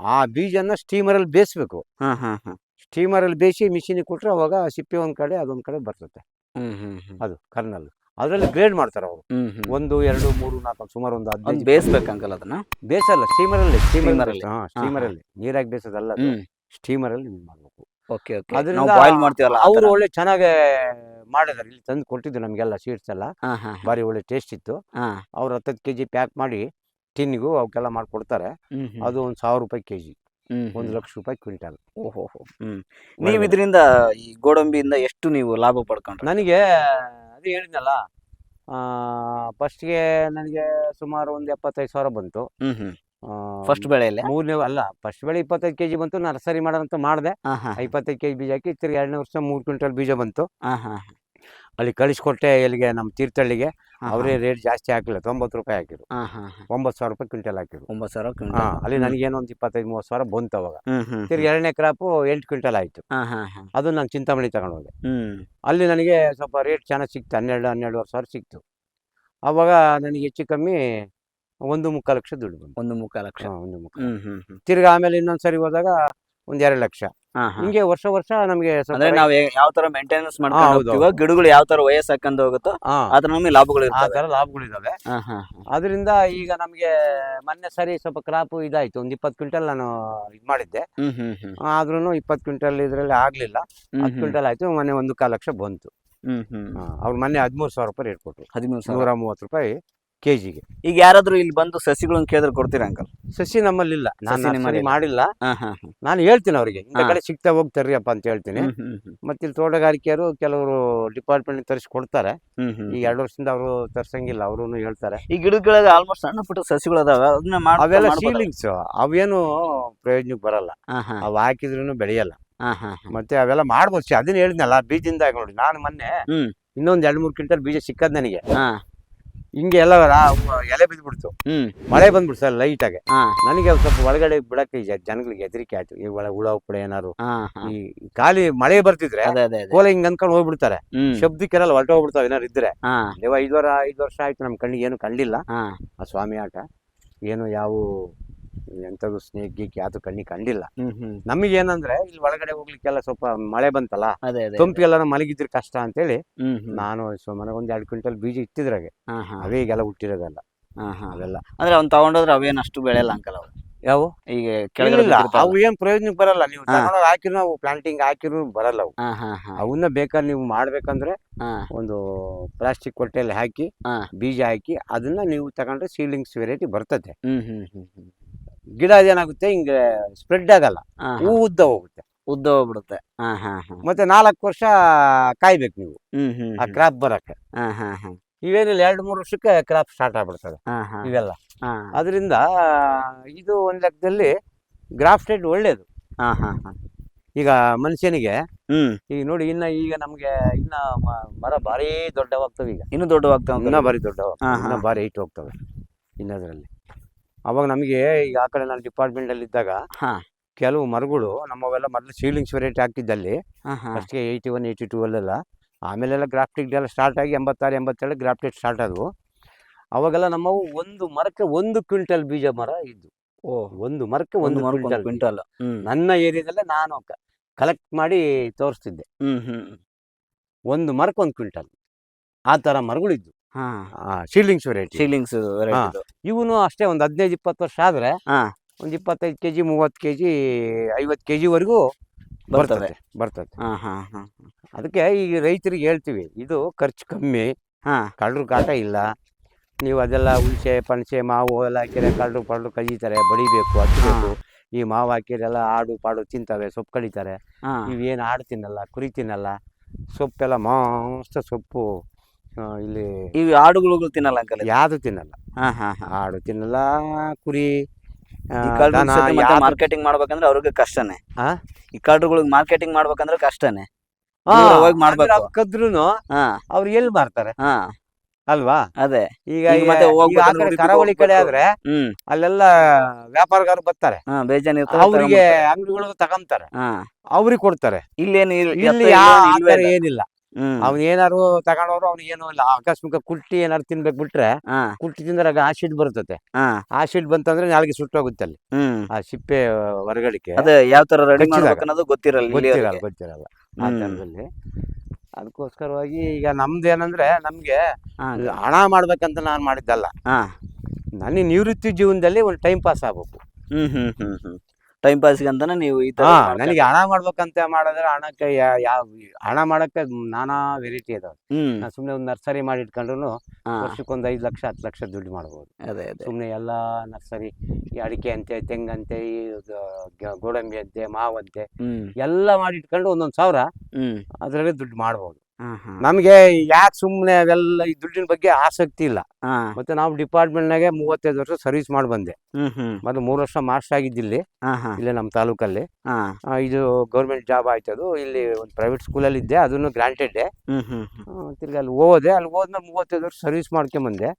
ಆ ಬೀಜನ ಸ್ಟೀಮರಲ್ಲಿ ಬೇಯಿಸ್ಬೇಕು. ಹಾ ಹಾ ಹಾ. ಸ್ಟೀಮರಲ್ಲಿ ಬೇಯಿಸಿ ಮಿಷಿನಿಗೆ ಕೊಟ್ರೆ ಅವಾಗ ಸಿಪ್ಪೆ ಒಂದ್ ಕಡೆ ಅದೊಂದ್ ಕಡೆ ಬರ್ತದೆ ಹ್ಮ್ ಹ್ಮ್ ಹ್ಮ್. ಅದು ಕರ್ನಲ್ ಅದರಲ್ಲಿ ಗ್ರೇಡ್ ಮಾಡ್ತಾರೆ ಅವರು. ಹ್ಮ್ ಹ್ಮ್. ಒಂದು ಎರಡು ಮೂರು ನಾಲ್ಕು ಸುಮಾರು ಒಂದು ಒಂದ್ ಹದಿನೈದು ಬೇಯಿಸ್ಬೇಕು ಅಂಕಲ್ ಅದನ್ನ? ಬೇಸಲ್ಲ ಸ್ಟೀಮರಲ್ಲಿ ಅಲ್ಲಿ ಸ್ಟೀಮರಲ್ಲಿ ಅಲ್ಲಿ. ಹಾಂ ಸ್ಟೀಮರಲ್ಲಿ ನೀರಾಗಿ ಬೇಯಿಸೋದಲ್ಲ ಹ್ಮ್. ಸ್ಟೀಮರಲ್ಲಿ ಮಾಡಬೇಕು. Okay okay. ಅದರಿಂದ ಬಾಯ್ಲ್ ಮಾಡ್ತೀವಲ್ಲ ಅವರು ಒಳ್ಳೆ ಚೆನ್ನಾಗಿ ಮಾಡಿದಾರೆ ಇಲ್ಲಿ ತಂದು ಕೊಟ್ಟಿದ್ದು ನಮಗೆಲ್ಲ ಸ್ವೀಟ್ಸ್ ಎಲ್ಲ. ಹಾ ಹಾ ಹಾ. ಭಾರಿ ಒಳ್ಳೆ ಟೇಸ್ಟ್ ಇತ್ತು. ಹಾ. ಅವ್ರು ಹತ್ತತ್ತು ಕೆ ಜಿ ಪ್ಯಾಕ್ ಮಾಡಿ ಟಿನ್ನಿಗೂ ಅವಕ್ಕೆಲ್ಲ ಮಾಡಿಕೊಡ್ತಾರೆ. ಅದು ಒಂದು ಸಾವಿರ ರೂಪಾಯಿ ಕೆ ಜಿ ಒಂದು ಲಕ್ಷ ರೂಪಾಯಿ ಕ್ವಿಂಟಲ್. ಓಹೋ ಹ್ಮ್. ನೀವು ಇದರಿಂದ ಈ ಗೋಡಂಬಿಯಿಂದ ಎಷ್ಟು ನೀವು ಲಾಭ ಪಡ್ಕೊಂಡು ನನಗೆ ಅದು ಹೇಳಿದ್ನಲ್ಲ ಫಸ್ಟ್ಗೆ ನನಗೆ ಸುಮಾರು ಒಂದು ಎಪ್ಪತ್ತೈದು ಸಾವಿರ ಬಂತು. ಫಸ್ಟ್ ಬೆಳೆಯಲ್ಲಿ? ಮೂರನೇ ಅಲ್ಲ ಫಸ್ಟ್ ಬೆಳೆ ಇಪ್ಪತ್ತೈದು ಕೆಜಿ ಬಂತು ನರ್ಸರಿ ಮಾಡೋದಂತ ಮಾಡಿದೆ. ಇಪ್ಪತ್ತೈದು ಕೆಜಿ ಬೀಜ ಹಾಕಿ ತಿರ್ಗಿ ಎರಡನೇ ವರ್ಷ ಮೂರು ಕ್ವಿಂಟಲ್ ಬೀಜ ಬಂತು. ಅಲ್ಲಿ ಕಳಿಸ್ಕೊಟ್ಟೆ ಎಲ್ಲಿಗೆ ನಮ್ಮ ತೀರ್ಥಹಳ್ಳಿಗೆ. ಅವರೇ ರೇಟ್ ಜಾಸ್ತಿ ಹಾಕಿಲ್ಲ ತೊಂಬತ್ತು ರೂಪಾಯಿ ಹಾಕಿದ್ರು. ಒಂಬತ್ತು ಸಾವಿರ ರೂಪಾಯಿ ಕ್ವಿಂಟಲ್ ಹಾಕಿದ್ರು. ಒಂಬತ್ತು ಸಾವಿರ ಕ್ವಿಂಟಲ್. ಅಲ್ಲಿ ನನಗೇನೋ ಒಂದು ಇಪ್ಪತ್ತೈದು ಮೂವತ್ತು ಸಾವಿರ ಬಂತು ಅವಾಗ. ತಿರ್ಗಿ ಎರಡನೇ ಕ್ರಾಪು ಎಂಟು ಕ್ವಿಂಟಲ್ ಆಯಿತು. ಅದು ನಾನು ಚಿಂತಾಮಣಿ ತಗೊಂಡು ಹೋದೆ ಹ್ಮ್. ಅಲ್ಲಿ ನನಗೆ ಸ್ವಲ್ಪ ರೇಟ್ ಚೆನ್ನಾಗಿ ಸಿಕ್ತು ಹನ್ನೆರಡು ಹನ್ನೆರಡುವರೆ ಸಾವಿರ ಸಿಕ್ತು. ಅವಾಗ ನನಗೆ ಹೆಚ್ಚು ಕಮ್ಮಿ ಒಂದು ಮುಕ್ಕಾಲು ಲಕ್ಷ ದುಡ್ಡು ಬಂತು. ಒಂದು ಮುಕ್ಕಾಲು ಲಕ್ಷ. ಹಾ, ಒಂದು ಮುಕ್ಕಾಲು ಹ್ಮ್ ಹ್ಮ್ ಹ್ಮ್. ತಿರ್ಗಿ ಆಮೇಲೆ ಇನ್ನೊಂದು ಸರಿ ಹೋದಾಗ ಒಂದ್ ಎರಡು ಲಕ್ಷ. ಹಾ ಹಾ. ಹಿಂಗೆ ವರ್ಷ ವರ್ಷ ನಮಗೆ ಸ್ವಲ್ಪ ಅಂದ್ರೆ ನಾವ್ ಹೇ- ಯಾವ ತರ ಮೇಂಟೆನೆನ್ಸ್ ಮಾಡ್ಕೊಂಡು ಹೌದು, ಹೋಗ್ತೀವೋ ಹೌದು. ಗಿಡಗಳು ಯಾವ ತರ ವಯಸ್ಸು ಹಾಕೊಂಡು ಹೋಗುತ್ತೋ ಹಾ, ಆ ತರ ನಮಗೆ ಲಾಭಗಳು ಆ ಇರ್ತವೆ. ಥರ ಲಾಭಗಳಿದಾವೆ ಹಾ ಹಾ ಹಾ. ಅದರಿಂದ ಈಗ ನಮಗೆ ಮೊನ್ನೆ ಸರಿ ಸ್ವಲ್ಪ ಕ್ರಾಪ್ ಇದಾಯ್ತು. ಒಂದ್ ಇಪ್ಪತ್ತು ಕ್ವಿಂಟಲ್ ನಾನು ಇದ್ ಮಾಡಿದ್ದೆ. ಹ್ಮ್ ಹ್ಮ್ ಹ್ಮ್. ಆದ್ರೂ ಇಪ್ಪತ್ತು ಕ್ವಿಂಟಲ್ ಇದ್ರಲ್ಲಿ ಆಗ್ಲಿಲ್ಲ. ಹ್ಮ್ ಹತ್ತು ಕ್ವಿಂಟಲ್ ಆಯ್ತು ಮೊನ್ನೆ ಒಂದು ಕಾಲು ಲಕ್ಷ ಬಂತು. ಹ್ಮ್ ಹ್ಮ್. ಅವ್ರು ಮೊನ್ನೆ ಹದಿಮೂರು ಸಾವಿರ ರೂಪಾಯಿ ರೇಟ್ ಕೊಟ್ಟರು ಹದಿಮೂರು ಸಾವಿರ. ನೂರ ಮೂವತ್ತು ರೂಪಾಯಿ. ಕೆ ಜಿಗೆ ಈಗ ಯಾರಾದ್ರೂ ಇಲ್ಲಿ ಬಂದು ಸಸಿಗಳನ್ನ ಕೇಳಿದ್ರೆ ಕೊಡ್ತೀರಾ ಅಂಕಲ್? ಸಸಿ ನಮ್ಮಲ್ಲಿಲ್ಲ. ನಾನು ಸಸಿ ನಿಮ್ಮಲ್ಲಿ ನರ್ಸರಿ ಮಾಡಿಲ್ಲ. ನಾನು ಹೇಳ್ತೀನಿ ಅವರಿಗೆ ಇಂಥ ಹಾ. ಕಡೆ ಸಿಗ್ತಾ ಹೋಗ್ತಾರ್ರಿಯಪ್ಪ ಅಂತ ಹೇಳ್ತೀನಿ. ಮತ್ತೆ ಇಲ್ಲಿ ತೋಟಗಾರಿಕೆಯರು ಕೆಲವರು ಡಿಪಾರ್ಟ್ಮೆಂಟ್ ತರಿಸಿ ಕೊಡ್ತಾರೆ. ಈ ಎರಡು ವರ್ಷದಿಂದ ಅವರು ತರ್ಸಂಗಿಲ್ಲ ಅವರು ಹೇಳ್ತಾರೆ. ಈ ಗಿಡಗಳಿಗೆ ಆಲ್ಮೋಸ್ಟ್ ಸಣ್ಣ ಪುಟ್ಟ ಸಸಿಗಳು ಅದಾವೆ ಅದನ್ನ ಅವೆಲ್ಲ? ಸೀಲಿಂಗ್ಸ್ ಅವೇನು ಪ್ರಯೋಜನಕ್ಕೆ ಬರಲ್ಲ. ಅವ್ ಹಾಕಿದ್ರು ಬೆಳೆಯಲ್ಲ. ಮತ್ತೆ ಅವೆಲ್ಲ ಮಾಡ್ಬೋದು. ಸಿ- ಅದನ್ನ ಹೇಳಿದ್ನಲ್ಲ ಬೀಜದಿಂದ ಹಾಕಿ ನೋಡಿ. ನಾನು ಮೊನ್ನೆ ಇನ್ನೊಂದ್ ಎರಡ್ ಮೂರ್ ಕ್ವಿಂಟಲ್ ಬೀಜ ಸಿಕ್ಕದ್ ನನಗೆ. ಹಿಂಗೆ ಎಲ್ಲ ರಾ- ಎಲೆ ಬಿದ್ಬಿಡ್ತು. ಹ್ಮ್. ಮಳೆ ಬಂದ್ಬಿಡ್ತು ಸರ್ ಲೈಟ್ ಹಾ. ನನಗೆ ಒಂದ್ ಸ್ವಲ್ಪ ಒಳಗಡೆ ಬಿಡಕ್ಕೆ ಜ- ಜನಗಳಿಗೆ ಹೆದರಿಕೆ ಆಯ್ತು. ಈ ಒಳ ಹುಳ ಉಪ್ಪಳ ಏನಾರು ಹಾ ಹಾ. ಈ ಖಾಲಿ ಮಳೆ ಬರ್ತಿದ್ರೆ ಅದೇ ಅದೇ ಅದೇ. ಕೋಲ ಹಿಂಗ್ ಅನ್ಕೊಂಡು ಹೋಗ್ಬಿಡ್ತಾರೆ. ಹ್ಮ್. ಶಬ್ದಕ್ಕೆಲ್ಲ ಹೊರಟು ಹೋಗ್ಬಿಡ್ತಾವ ಏನಾರು ಇದ್ರೆ. ಹಾ. ದೇವ ಐದು ವಾರ ಐದು ವರ್ಷ ಆಯ್ತು ನಮ್ಮ ಕಣ್ಣಿಗೆ ಏನು ಕಂಡಿಲ್ಲ ಹಾ. ಆ ಸ್ವಾಮಿ ಆಟ. ಏನು ಯಾವ ಎಂಥದ್ದು ಸ್ನೇಕ್ ಗೀಕ್ ಯಾವುದು ಕಣ್ಣಿ ಕಂಡಿಲ್ಲ. ನಮಗೆ ಏನಂದ್ರೆ ಇಲ್ಲಿ ಒಳಗಡೆ ಹೋಗ್ಲಿಕ್ಕೆಲ್ಲ ಸ್ವಲ್ಪ ಮಳೆ ಬಂತಲ್ಲ ಅದೇ ಅದೇ ತಂಪಿಗೆಲ್ಲ ಮಲಗಿದ್ರೆ ಕಷ್ಟ ಅಂತೇಳಿ ಹೇಳಿ ಹ್ಮ್. ನಾನು ಸುಮಾರು ಒಂದ್ ಎರಡು ಕ್ವಿಂಟಲ್ ಬೀಜ ಇಟ್ಟಿದ್ರಾಗೆ. ಹಾ ಹಾ. ಅವೇ ಈಗೆಲ್ಲ ಹುಟ್ಟಿರೋದಲ್ಲ. ಹಾ ಹಾ. ಅವೆಲ್ಲ. ಅಂದ್ರೆ ಅವ್ನ್ ತಗೊಂಡೋದ್ರೆ ಅವೇನ್ ಅಷ್ಟು ಬೆಳೆಯಲ್ಲ ಅಂಕಲ್ ಅವು ಯಾವ? ಈಗ ಕೆಳಗಡೆ ಇಲ್ಲ ಬಿದ್ದಿರ್ತಾವಲ್ಲ. ಅವು ಏನ್ ಪ್ರಯೋಜನಕ್ಕೆ ಬರಲ್ಲ. ನೀವು ಹಾ. ತಗೊಂಡೋಗಿ ಹಾಕಿರು ನಾವು ಪ್ಲಾಂಟಿಂಗ್ ಹಾಕಿರು ಬರಲ್ಲ ಅವು. ಹಾ ಹಾ ಹಾ. ಅವನ್ನ ಬೇಕಾದ್ರೆ ನೀವು ಮಾಡ್ಬೇಕಂದ್ರೆ ಹಾ. ಒಂದು ಪ್ಲಾಸ್ಟಿಕ್ ಕೊಟ್ಟೆಯಲ್ಲಿ ಹಾಕಿ ಹಾ. ಬೀಜ ಹಾಕಿ ಅದನ್ನ ನೀವು ತಗೊಂಡ್ರೆ ಸೀಲಿಂಗ್ಸ್ ವೆರೈಟಿ ಬರ್ತದೆ. ಹ್ಮ್ ಹ್ಮ್ ಹ್ಮ್ ಹ್ಮ್. ಗಿಡ ಏನಾಗುತ್ತೆ ಹಿಂಗೆ ಸ್ಪ್ರೆಡ್ ಆಗಲ್ಲ. ಹಾ, ಉದ್ದ ಹೋಗುತ್ತೆ. ಉದ್ದ ಹೋಗ್ಬಿಡುತ್ತೆ. ಹಾ ಹಾ ಹಾ. ಮತ್ತೆ ನಾಲ್ಕು ವರ್ಷ ಕಾಯ್ಬೇಕು ನೀವು. ಆ ಕ್ರಾಪ್ ಬರಕ್ಕೆ. ಹಾ ಹಾ ಹಾ. ಇವೇನಿಲ್ಲ ಎರಡ್ ಮೂರು ವರ್ಷಕ್ಕೆ ಕ್ರಾಪ್ ಸ್ಟಾರ್ಟ್ ಆಗ್ಬಿಡ್ತದೆ. ಇವೆಲ್ಲ. ಅದರಿಂದ ಇದು ಒಂದ್ ಲೆಕ್ಕದಲ್ಲಿ ಗ್ರಾಫ್ಟೆಡ್ ಒಳ್ಳೇದು. ಹಾ ಹಾ ಹಾ. ಈಗ ಮನುಷ್ಯನಿಗೆ ಹ್ಮ್. ಈಗ ನೋಡಿ ಇನ್ನ ಈಗ ನಮ್ಗೆ ಇನ್ನ ಮರ ಭಾರಿ ದೊಡ್ಡವಾಗ್ತವೆ ಈಗ. ಇನ್ನು ದೊಡ್ಡವಾಗ್ತಾವ ಇನ್ನ ಭಾರಿ ದೊಡ್ಡವಾಗ ಇನ್ನ ಬಾರಿ ಭಾರಿ ಹೈಟ್ ಹೋಗ್ತವೆ ಇನ್ನದ್ರಲ್ಲಿ. ಅವಾಗ ನಮಗೆ ಈಗ ಆ ಕಡೆ ನಾನು ಡಿಪಾರ್ಟ್ಮೆಂಟ್ ಅಲ್ಲಿ ಇದ್ದಾಗ ಹಾ. ಕೆಲವು ಮರಗಳು ನಮ್ಮವೆಲ್ಲ ಮೊದಲು ಸೀಲಿಂಗ್ಸ್ ವೆರೈಟಿ ಹಾಕಿದ್ದಲ್ಲಿ ಫಸ್ಟ್ಗೆ ಏಯ್ಟಿ ಒನ್ ಏಯ್ಟಿ ಟೂ ಅಲ್ಲೆಲ್ಲ. ಆಮೇಲೆಲ್ಲ ಗ್ರಾಫ್ಟಿಕ್ ಎಲ್ಲ ಸ್ಟಾರ್ಟ್ ಆಗಿ ಎಂಬತ್ತಾರು ಎಂಬತ್ತೇಳು ಗ್ರಾಫ್ಟೆಡ್ ಸ್ಟಾರ್ಟ್ ಆದವು. ಅವಾಗೆಲ್ಲ ನಮ್ಮವು ಒಂದು ಮರಕ್ಕೆ ಒಂದು ಕ್ವಿಂಟಲ್ ಬೀಜ ಮರ ಇದ್ದು. ಓ ಒಂದು ಮರಕ್ಕೆ ಒಂದು ಕ್ವಿಂಟಲ್. ಕ್ವಿಂಟಲ್. ನನ್ನ ಏರಿಯಾದಲ್ಲೇ ನಾನು ಕಲೆಕ್ಟ್ ಮಾಡಿ ತೋರಿಸ್ತಿದ್ದೆ. ಹ್ಮ್ ಹ್ಮ್ ಒಂದು ಮರಕ್ಕೆ ಒಂದು ಕ್ವಿಂಟಲ್. ಆ ಥರ ಮರಗಳಿದ್ದು ಹಾ. ಸೀಲಿಂಗ್ಸ್ ವೆರೈಟಿ ಶೀಲಿಂಗ್ಸ್ ವೆರೈಟಿ ಇವನು ಅಷ್ಟೇ ಒಂದು ಹದಿನೈದು ಇಪ್ಪತ್ತು ವರ್ಷ ಆದ್ರೆ ಹಾ. ಒಂದು ಇಪ್ಪತ್ತೈದು ಕೆ ಜಿ ಮೂವತ್ತು ಕೆ ಜಿ ಐವತ್ತು ಕೆ ಜಿವರೆಗೂ ಬರ್ತದೆ. ಬರ್ತದೆ ಬರ್ತದೆ. ಹಾ ಹಾ ಹಾ ಅದಕ್ಕೆ ಈಗ ರೈತರಿಗೆ ಹೇಳ್ತೀವಿ ಇದು ಖರ್ಚು ಕಮ್ಮಿ ಹಾ. ಕಳ್ಳರು ಕಾಟ ಇಲ್ಲ. ನೀವು ಅದೆಲ್ಲ ಹುಣಸೆ ಪಣಸೆ ಮಾವು ಎಲ್ಲ ಹಾಕಿದ್ರೆ ಕಳ್ಳರು ಪಳ್ಳರು ಕದೀತಾರೆ ಬಡಿಬೇಕು ಹಚ್ಚಬೇಕು ಈ ಮಾವು ಹಾಕಿರೆಲ್ಲ ಆಡು ಪಾಡು ತಿಂತವೆ ಸೊಪ್ಪು ಕಡಿತಾರೆ. ನೀವು ಇವೇನು ಆಡು ತಿನ್ನಲ್ಲ ಕುರಿ ತಿನ್ನಲ್ಲ ಸೊಪ್ಪೆಲ್ಲ ಮಸ್ತ್ ಸೊಪ್ಪು. ಇಲ್ಲಿ ಇವು ಆಡುಗಳು ತಿನ್ನಲ್ಲ ಅಂಕಲ್ ಯಾವುದು ತಿನ್ನಲ್ಲ. ಹಾ ಹಾ ಹಾ. ಆಡು ತಿನ್ನಲ್ಲ ಕುರಿ ಮಾರ್ಕೆಟಿಂಗ್ ಮಾಡ್ಬೇಕಂದ್ರೆ ಅವ್ರಿಗೆ ಕಷ್ಟನೇ. ಆ? ಈ ಕಳ್ಳರುಗಳಿಗೆ ಮಾರ್ಕೆಟಿಂಗ್ ಮಾಡ್ಬೇಕಂದ್ರೆ ಕಷ್ಟನೇ. ಹೋಗಿ ಮಾಡ್ಬೇಕು. ಕದ್ರುನು ಹಾ. ಅವ್ರು ಎಲ್ಲಿ ಮಾರ್ತಾರೆ? ಹಾ. ಅಲ್ವಾ? ಅದೇ. ಈಗ ಮತ್ತೆ ಕರಾವಳಿ ಕಡೆ ಆದ್ರೆ ಅಲ್ಲೆಲ್ಲ ವ್ಯಾಪಾರಗಾರರು ಬರ್ತಾರೆ. ಹಾ ಬೇಜಾನ್ ಇರ್ತವೆ ಅವ್ರಿಗೆ ಅಂಗಡಿಗಳು ತಗೊಂತಾರೆ ಹಾ. ಅವ್ರಿಗೆ ಕೊಡ್ತಾರೆ. ಇಲ್ಲೇನು. ಏನಿಲ್ಲ. ಅವ್ನು ಏನಾರು ತಗೊಂಡವ್ರು ಅವ್ನ ಏನೋ ಇಲ್ಲ. ಆಕಸ್ಮಿಕ ಕುಲ್ಟಿ ಏನಾರು ತಿನ್ಬೇಕು ಬಿಟ್ರೆ ಕುಲ್ಟಿ ತಿಂದ್ರೆ ಆಸಿಡ್ ಬರ್ತತೆ ಆಸಿಡ್ ಬಂತಂದ್ರೆ ನಾಳೆಗೆ ಸುಟ್ಟೋಗುತ್ತೆ ಅಲ್ಲಿ. ಆ ಸಿಪ್ಪೆ ಹೊರಗಡಿಕೆ ಅದೇ ಯಾವ ತರ ರೆಡಿ. ಅನ್ನೋದು ಗೊತ್ತಿರಲ್ಲ ಗೊತ್ತಿರಲ್ಲ ಗೊತ್ತಿರಲ್ಲ. ಆ. ಥರದಲ್ಲಿ. ಅದಕ್ಕೋಸ್ಕರವಾಗಿ ಈಗ ನಮ್ದು ಏನಂದ್ರೆ ನಮ್ಗೆ ಹಣ ಮಾಡ್ಬೇಕಂತ ನಾನು ಮಾಡಿದ್ದಲ್ಲ. ಹಾ. ನನಗೆ ನಿವೃತ್ತಿ ಜೀವನದಲ್ಲಿ ಒಂದು ಟೈಮ್ ಪಾಸ್ ಆಗ್ಬೇಕು. ಹ್ಮ್ ಹ್ಮ್ ಹ್ಮ್ ಹ್ಮ್. ಟೈಮ್ ಪಾಸ್ಗೆ ಅಂತಾನೆ ನೀವು ಈ ತರ ಹಾ ನನಗೆ ಹಣ ಮಾಡ್ಬೇಕಂತ ಮಾಡಿದ್ರೆ ಹಣಕ್ಕೆ ಯಾ- ಯಾವ ಹಣ ಮಾಡಕ್ಕೆ ನಾನಾ ವೆರೈಟಿ ಇದಾವೆ. ಹ್ಮ್. ನಾನು ಸುಮ್ಮನೆ ಒಂದು ನರ್ಸರಿ ಮಾಡಿ ಇಟ್ಕೊಂಡ್ರು ವರ್ಷಕ್ಕೆ ಒಂದು ಐದು ಲಕ್ಷ ಹತ್ತು ಲಕ್ಷ ದುಡ್ಡು ಮಾಡ್ಬೋದು. ಅದೇ ಅದೇ. ಸುಮ್ಮನೆ ಎಲ್ಲ ನರ್ಸರಿ ಈ ಅಡಿಕೆ ಅಂತೆ ತೆಂಗಂತೆ ಈ ಇದು ಗ- ಗೋಡಂಬಿ ಅಂತೆ ಮಾವಂತೆ ಹ್ಮ್. ಎಲ್ಲ ಮಾಡಿ ಇಟ್ಕೊಂಡು ಒಂದೊಂದು ಸಾವಿರ ಹ್ಮ್. ಅದರಲ್ಲಿ ದುಡ್ಡು ಮಾಡ್ಬೋದು. ನಮಗೆ ಯಾಕೆ ಸುಮ್ಮನೆ ಅವೆಲ್ಲ ಈ ದುಡ್ಡಿನ ಬಗ್ಗೆ ಆಸಕ್ತಿ ಇಲ್ಲ. ಮತ್ತೆ ನಾವು ಡಿಪಾರ್ಟ್ಮೆಂಟ್ನಾಗೆ ಮೂವತ್ತೈದು ವರ್ಷ ಸರ್ವಿಸ್ ಮಾಡಿ ಬಂದೆ ಮತ್ತೆ ಮೂರ್ ವರ್ಷ ಮಾಸ್ಟರ್ ಆಗಿದ್ದಿಲ್ಲಿ ಇಲ್ಲೇ ನಮ್ಮ ತಾಲೂಕಲ್ಲಿ. ಇದು ಗೌರ್ಮೆಂಟ್ ಜಾಬ್ ಆಯ್ತು ಆಯ್ತದು ಇಲ್ಲಿ ಒಂದು ಪ್ರೈವೇಟ್ ಸ್ಕೂಲಲ್ಲಿ ಇದ್ದೆ ಅದನ್ನು ಗ್ರಾಂಟೆಡ್. ತಿರ್ಗಿ ಅಲ್ಲಿ ಹೋದೆ. ಅಲ್ಲಿ ಹೋದ್ಮೇಲೆ ಮೂವತ್ತೈದು ವರ್ಷ ಸರ್ವಿಸ್ ಮಾಡ್ಕೊಂಡ್ ಬಂದೆ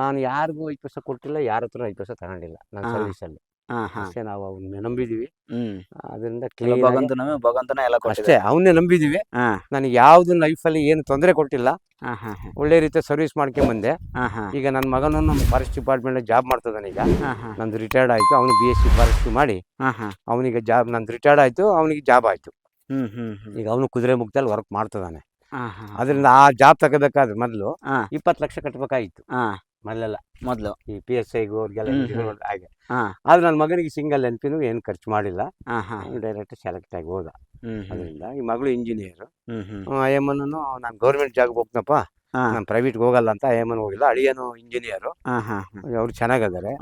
ನಾನು ಯಾರಿಗೂ ಐದು ಪೈಸೆ ಕೊಟ್ಟಿಲ್ಲ ಯಾರ ಹತ್ರ ಐದು ಪೈಸೆ ತಗೊಂಡಿಲ್ಲ ನನ್ನ ಸರ್ವಿಸ್ ಸರ್ವಿಸಲ್ಲಿ. ಅಷ್ಟೇ ನಾವು ಅವ್ನ ನಂಬಿದೀವಿ. ಹ್ಮ್. ಅದರಿಂದ ಭಗವಂತನ ಭಗವಂತನ ಎಲ್ಲ ಅಷ್ಟೇ ಕೊಟ್ಟಿದೆ ಅವನ್ನೇ ನಂಬಿದೀವಿ. ಹಾ. ನನಗೆ ಯಾವ್ದು ಅಲ್ಲಿ ಏನು ತೊಂದರೆ ಕೊಟ್ಟಿಲ್ಲ. ಹಾ ಹಾ ಹಾ. ಒಳ್ಳೆ ರೀತಿ ಸರ್ವಿಸ್ ಮಾಡ್ಕೊಂಡ್ ಬಂದೆ. ಹಾ ಈಗ ನನ್ನ ಮಗನು ನಮ್ಮ ಫಾರೆಸ್ಟ್ ಡಿಪಾರ್ಟ್ಮೆಂಟ್ ಜಾಬ್ ಮಾಡ್ತಿದ್ದಾನೆ ಈಗ. ಹಾ ಹಾ. ನಂದು ರಿಟೈರ್ಡ್ ಆಯ್ತು ಅವನು ಬಿ ಎಸ್ ಸಿ ಫಾರೆಸ್ಟ್ ಮಾಡಿ. ಹಾ ಹಾ. ಅವನಿಗೆ ಜಾಬ್ ನಂದು ರಿಟೈರ್ಡ್ ಆಯ್ತು ಅವನಿಗೆ ಜಾಬ್ ಆಯ್ತು. ಹ್ಮ್ ಹ್ಮ್ ಹ್ಮ್. ಈಗ ಅವನು ಕುದುರೆ ಮುಕ್ತಲ್ಲಿ ವರ್ಕ್ ಮಾಡ್ತಿದ್ದಾನೆ ಹಾ ಹಾ ಅದರಿಂದ ಆ ಜಾಬ್ ತಗೋಬೇಕಾದ್ರೆ ಮೊದಲು ಹಾ. ಇಪ್ಪತ್ತು ಲಕ್ಷ ಕಟ್ಟಬೇಕಾಗಿತ್ತು ಹಾ. ಮೊದಲೆಲ್ಲ ಮೊದಲು. ಈ ಪಿ ಎಸ್ ಐಗೂ ಅವ್ರಿಗೆಲ್ಲ ಹ್ಮ್, ಹಾಗೆ. ಹಾ. ಆದ್ರೆ ನನ್ನ ಮಗನಿಗೆ ಸಿಂಗಲ್ ಎನ್ ಪಿನೂ ಏನು ಖರ್ಚು ಮಾಡಿಲ್ಲ. ಹಾ ಹಾ. ಡೈರೆಕ್ಟ್ ಸೆಲೆಕ್ಟ್ ಆಗಿ ಹೋದ. ಹ್ಮ್ ಹ್ಮ್. ಅದರಿಂದ ಈ ಮಗಳು ಇಂಜಿನಿಯರ್ ಹ್ಮ್ ಹ್ಮ್. ಅಯ್ಯಮ್ಮನೂ ನಾನು ಗೌರ್ಮೆಂಟ್ ಜಾಬ್ಗೆ ಹೋಗ್ತಪ್ಪ ಹಾ. ನಾನು ಪ್ರೈವೇಟ್ಗೆ ಹೋಗಲ್ಲ ಅಂತ ಅಯ್ಯಮ್ಮನ ಹೋಗಿಲ್ಲ. ಅಳಿಯನು ಇಂಜಿನಿಯರು ಹಾ ಹಾ ಹಾ. ಅವ್ರು ಚೆನ್ನಾಗದಾರೆ.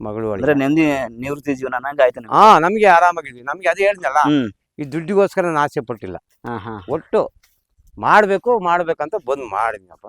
ಮಗಳು ಅಂದ್ರೆ ನೆಮ್ಮದಿ ನಿವೃತ್ತಿ ಜೀವನ ಆಯ್ತು ನಿಮ್ಗೆ. ಹಾ ನಮಗೆ ಆರಾಮಾಗಿದ್ವಿ. ನಮ್ಗೆ ಅದೇ ಹೇಳಿದ್ನಲ್ಲ. ಹ್ಮ್. ಈ ದುಡ್ಡಿಗೋಸ್ಕರ ನಾನು ಆಸೆ ಪಟ್ಟಿಲ್ಲ. ಹಾ ಹಾ. ಒಟ್ಟು ಮಾಡಬೇಕು ಮಾಡ್ಬೇಕಂತ ಬಂದು ಮಾಡಿದ್ನಪ್ಪ.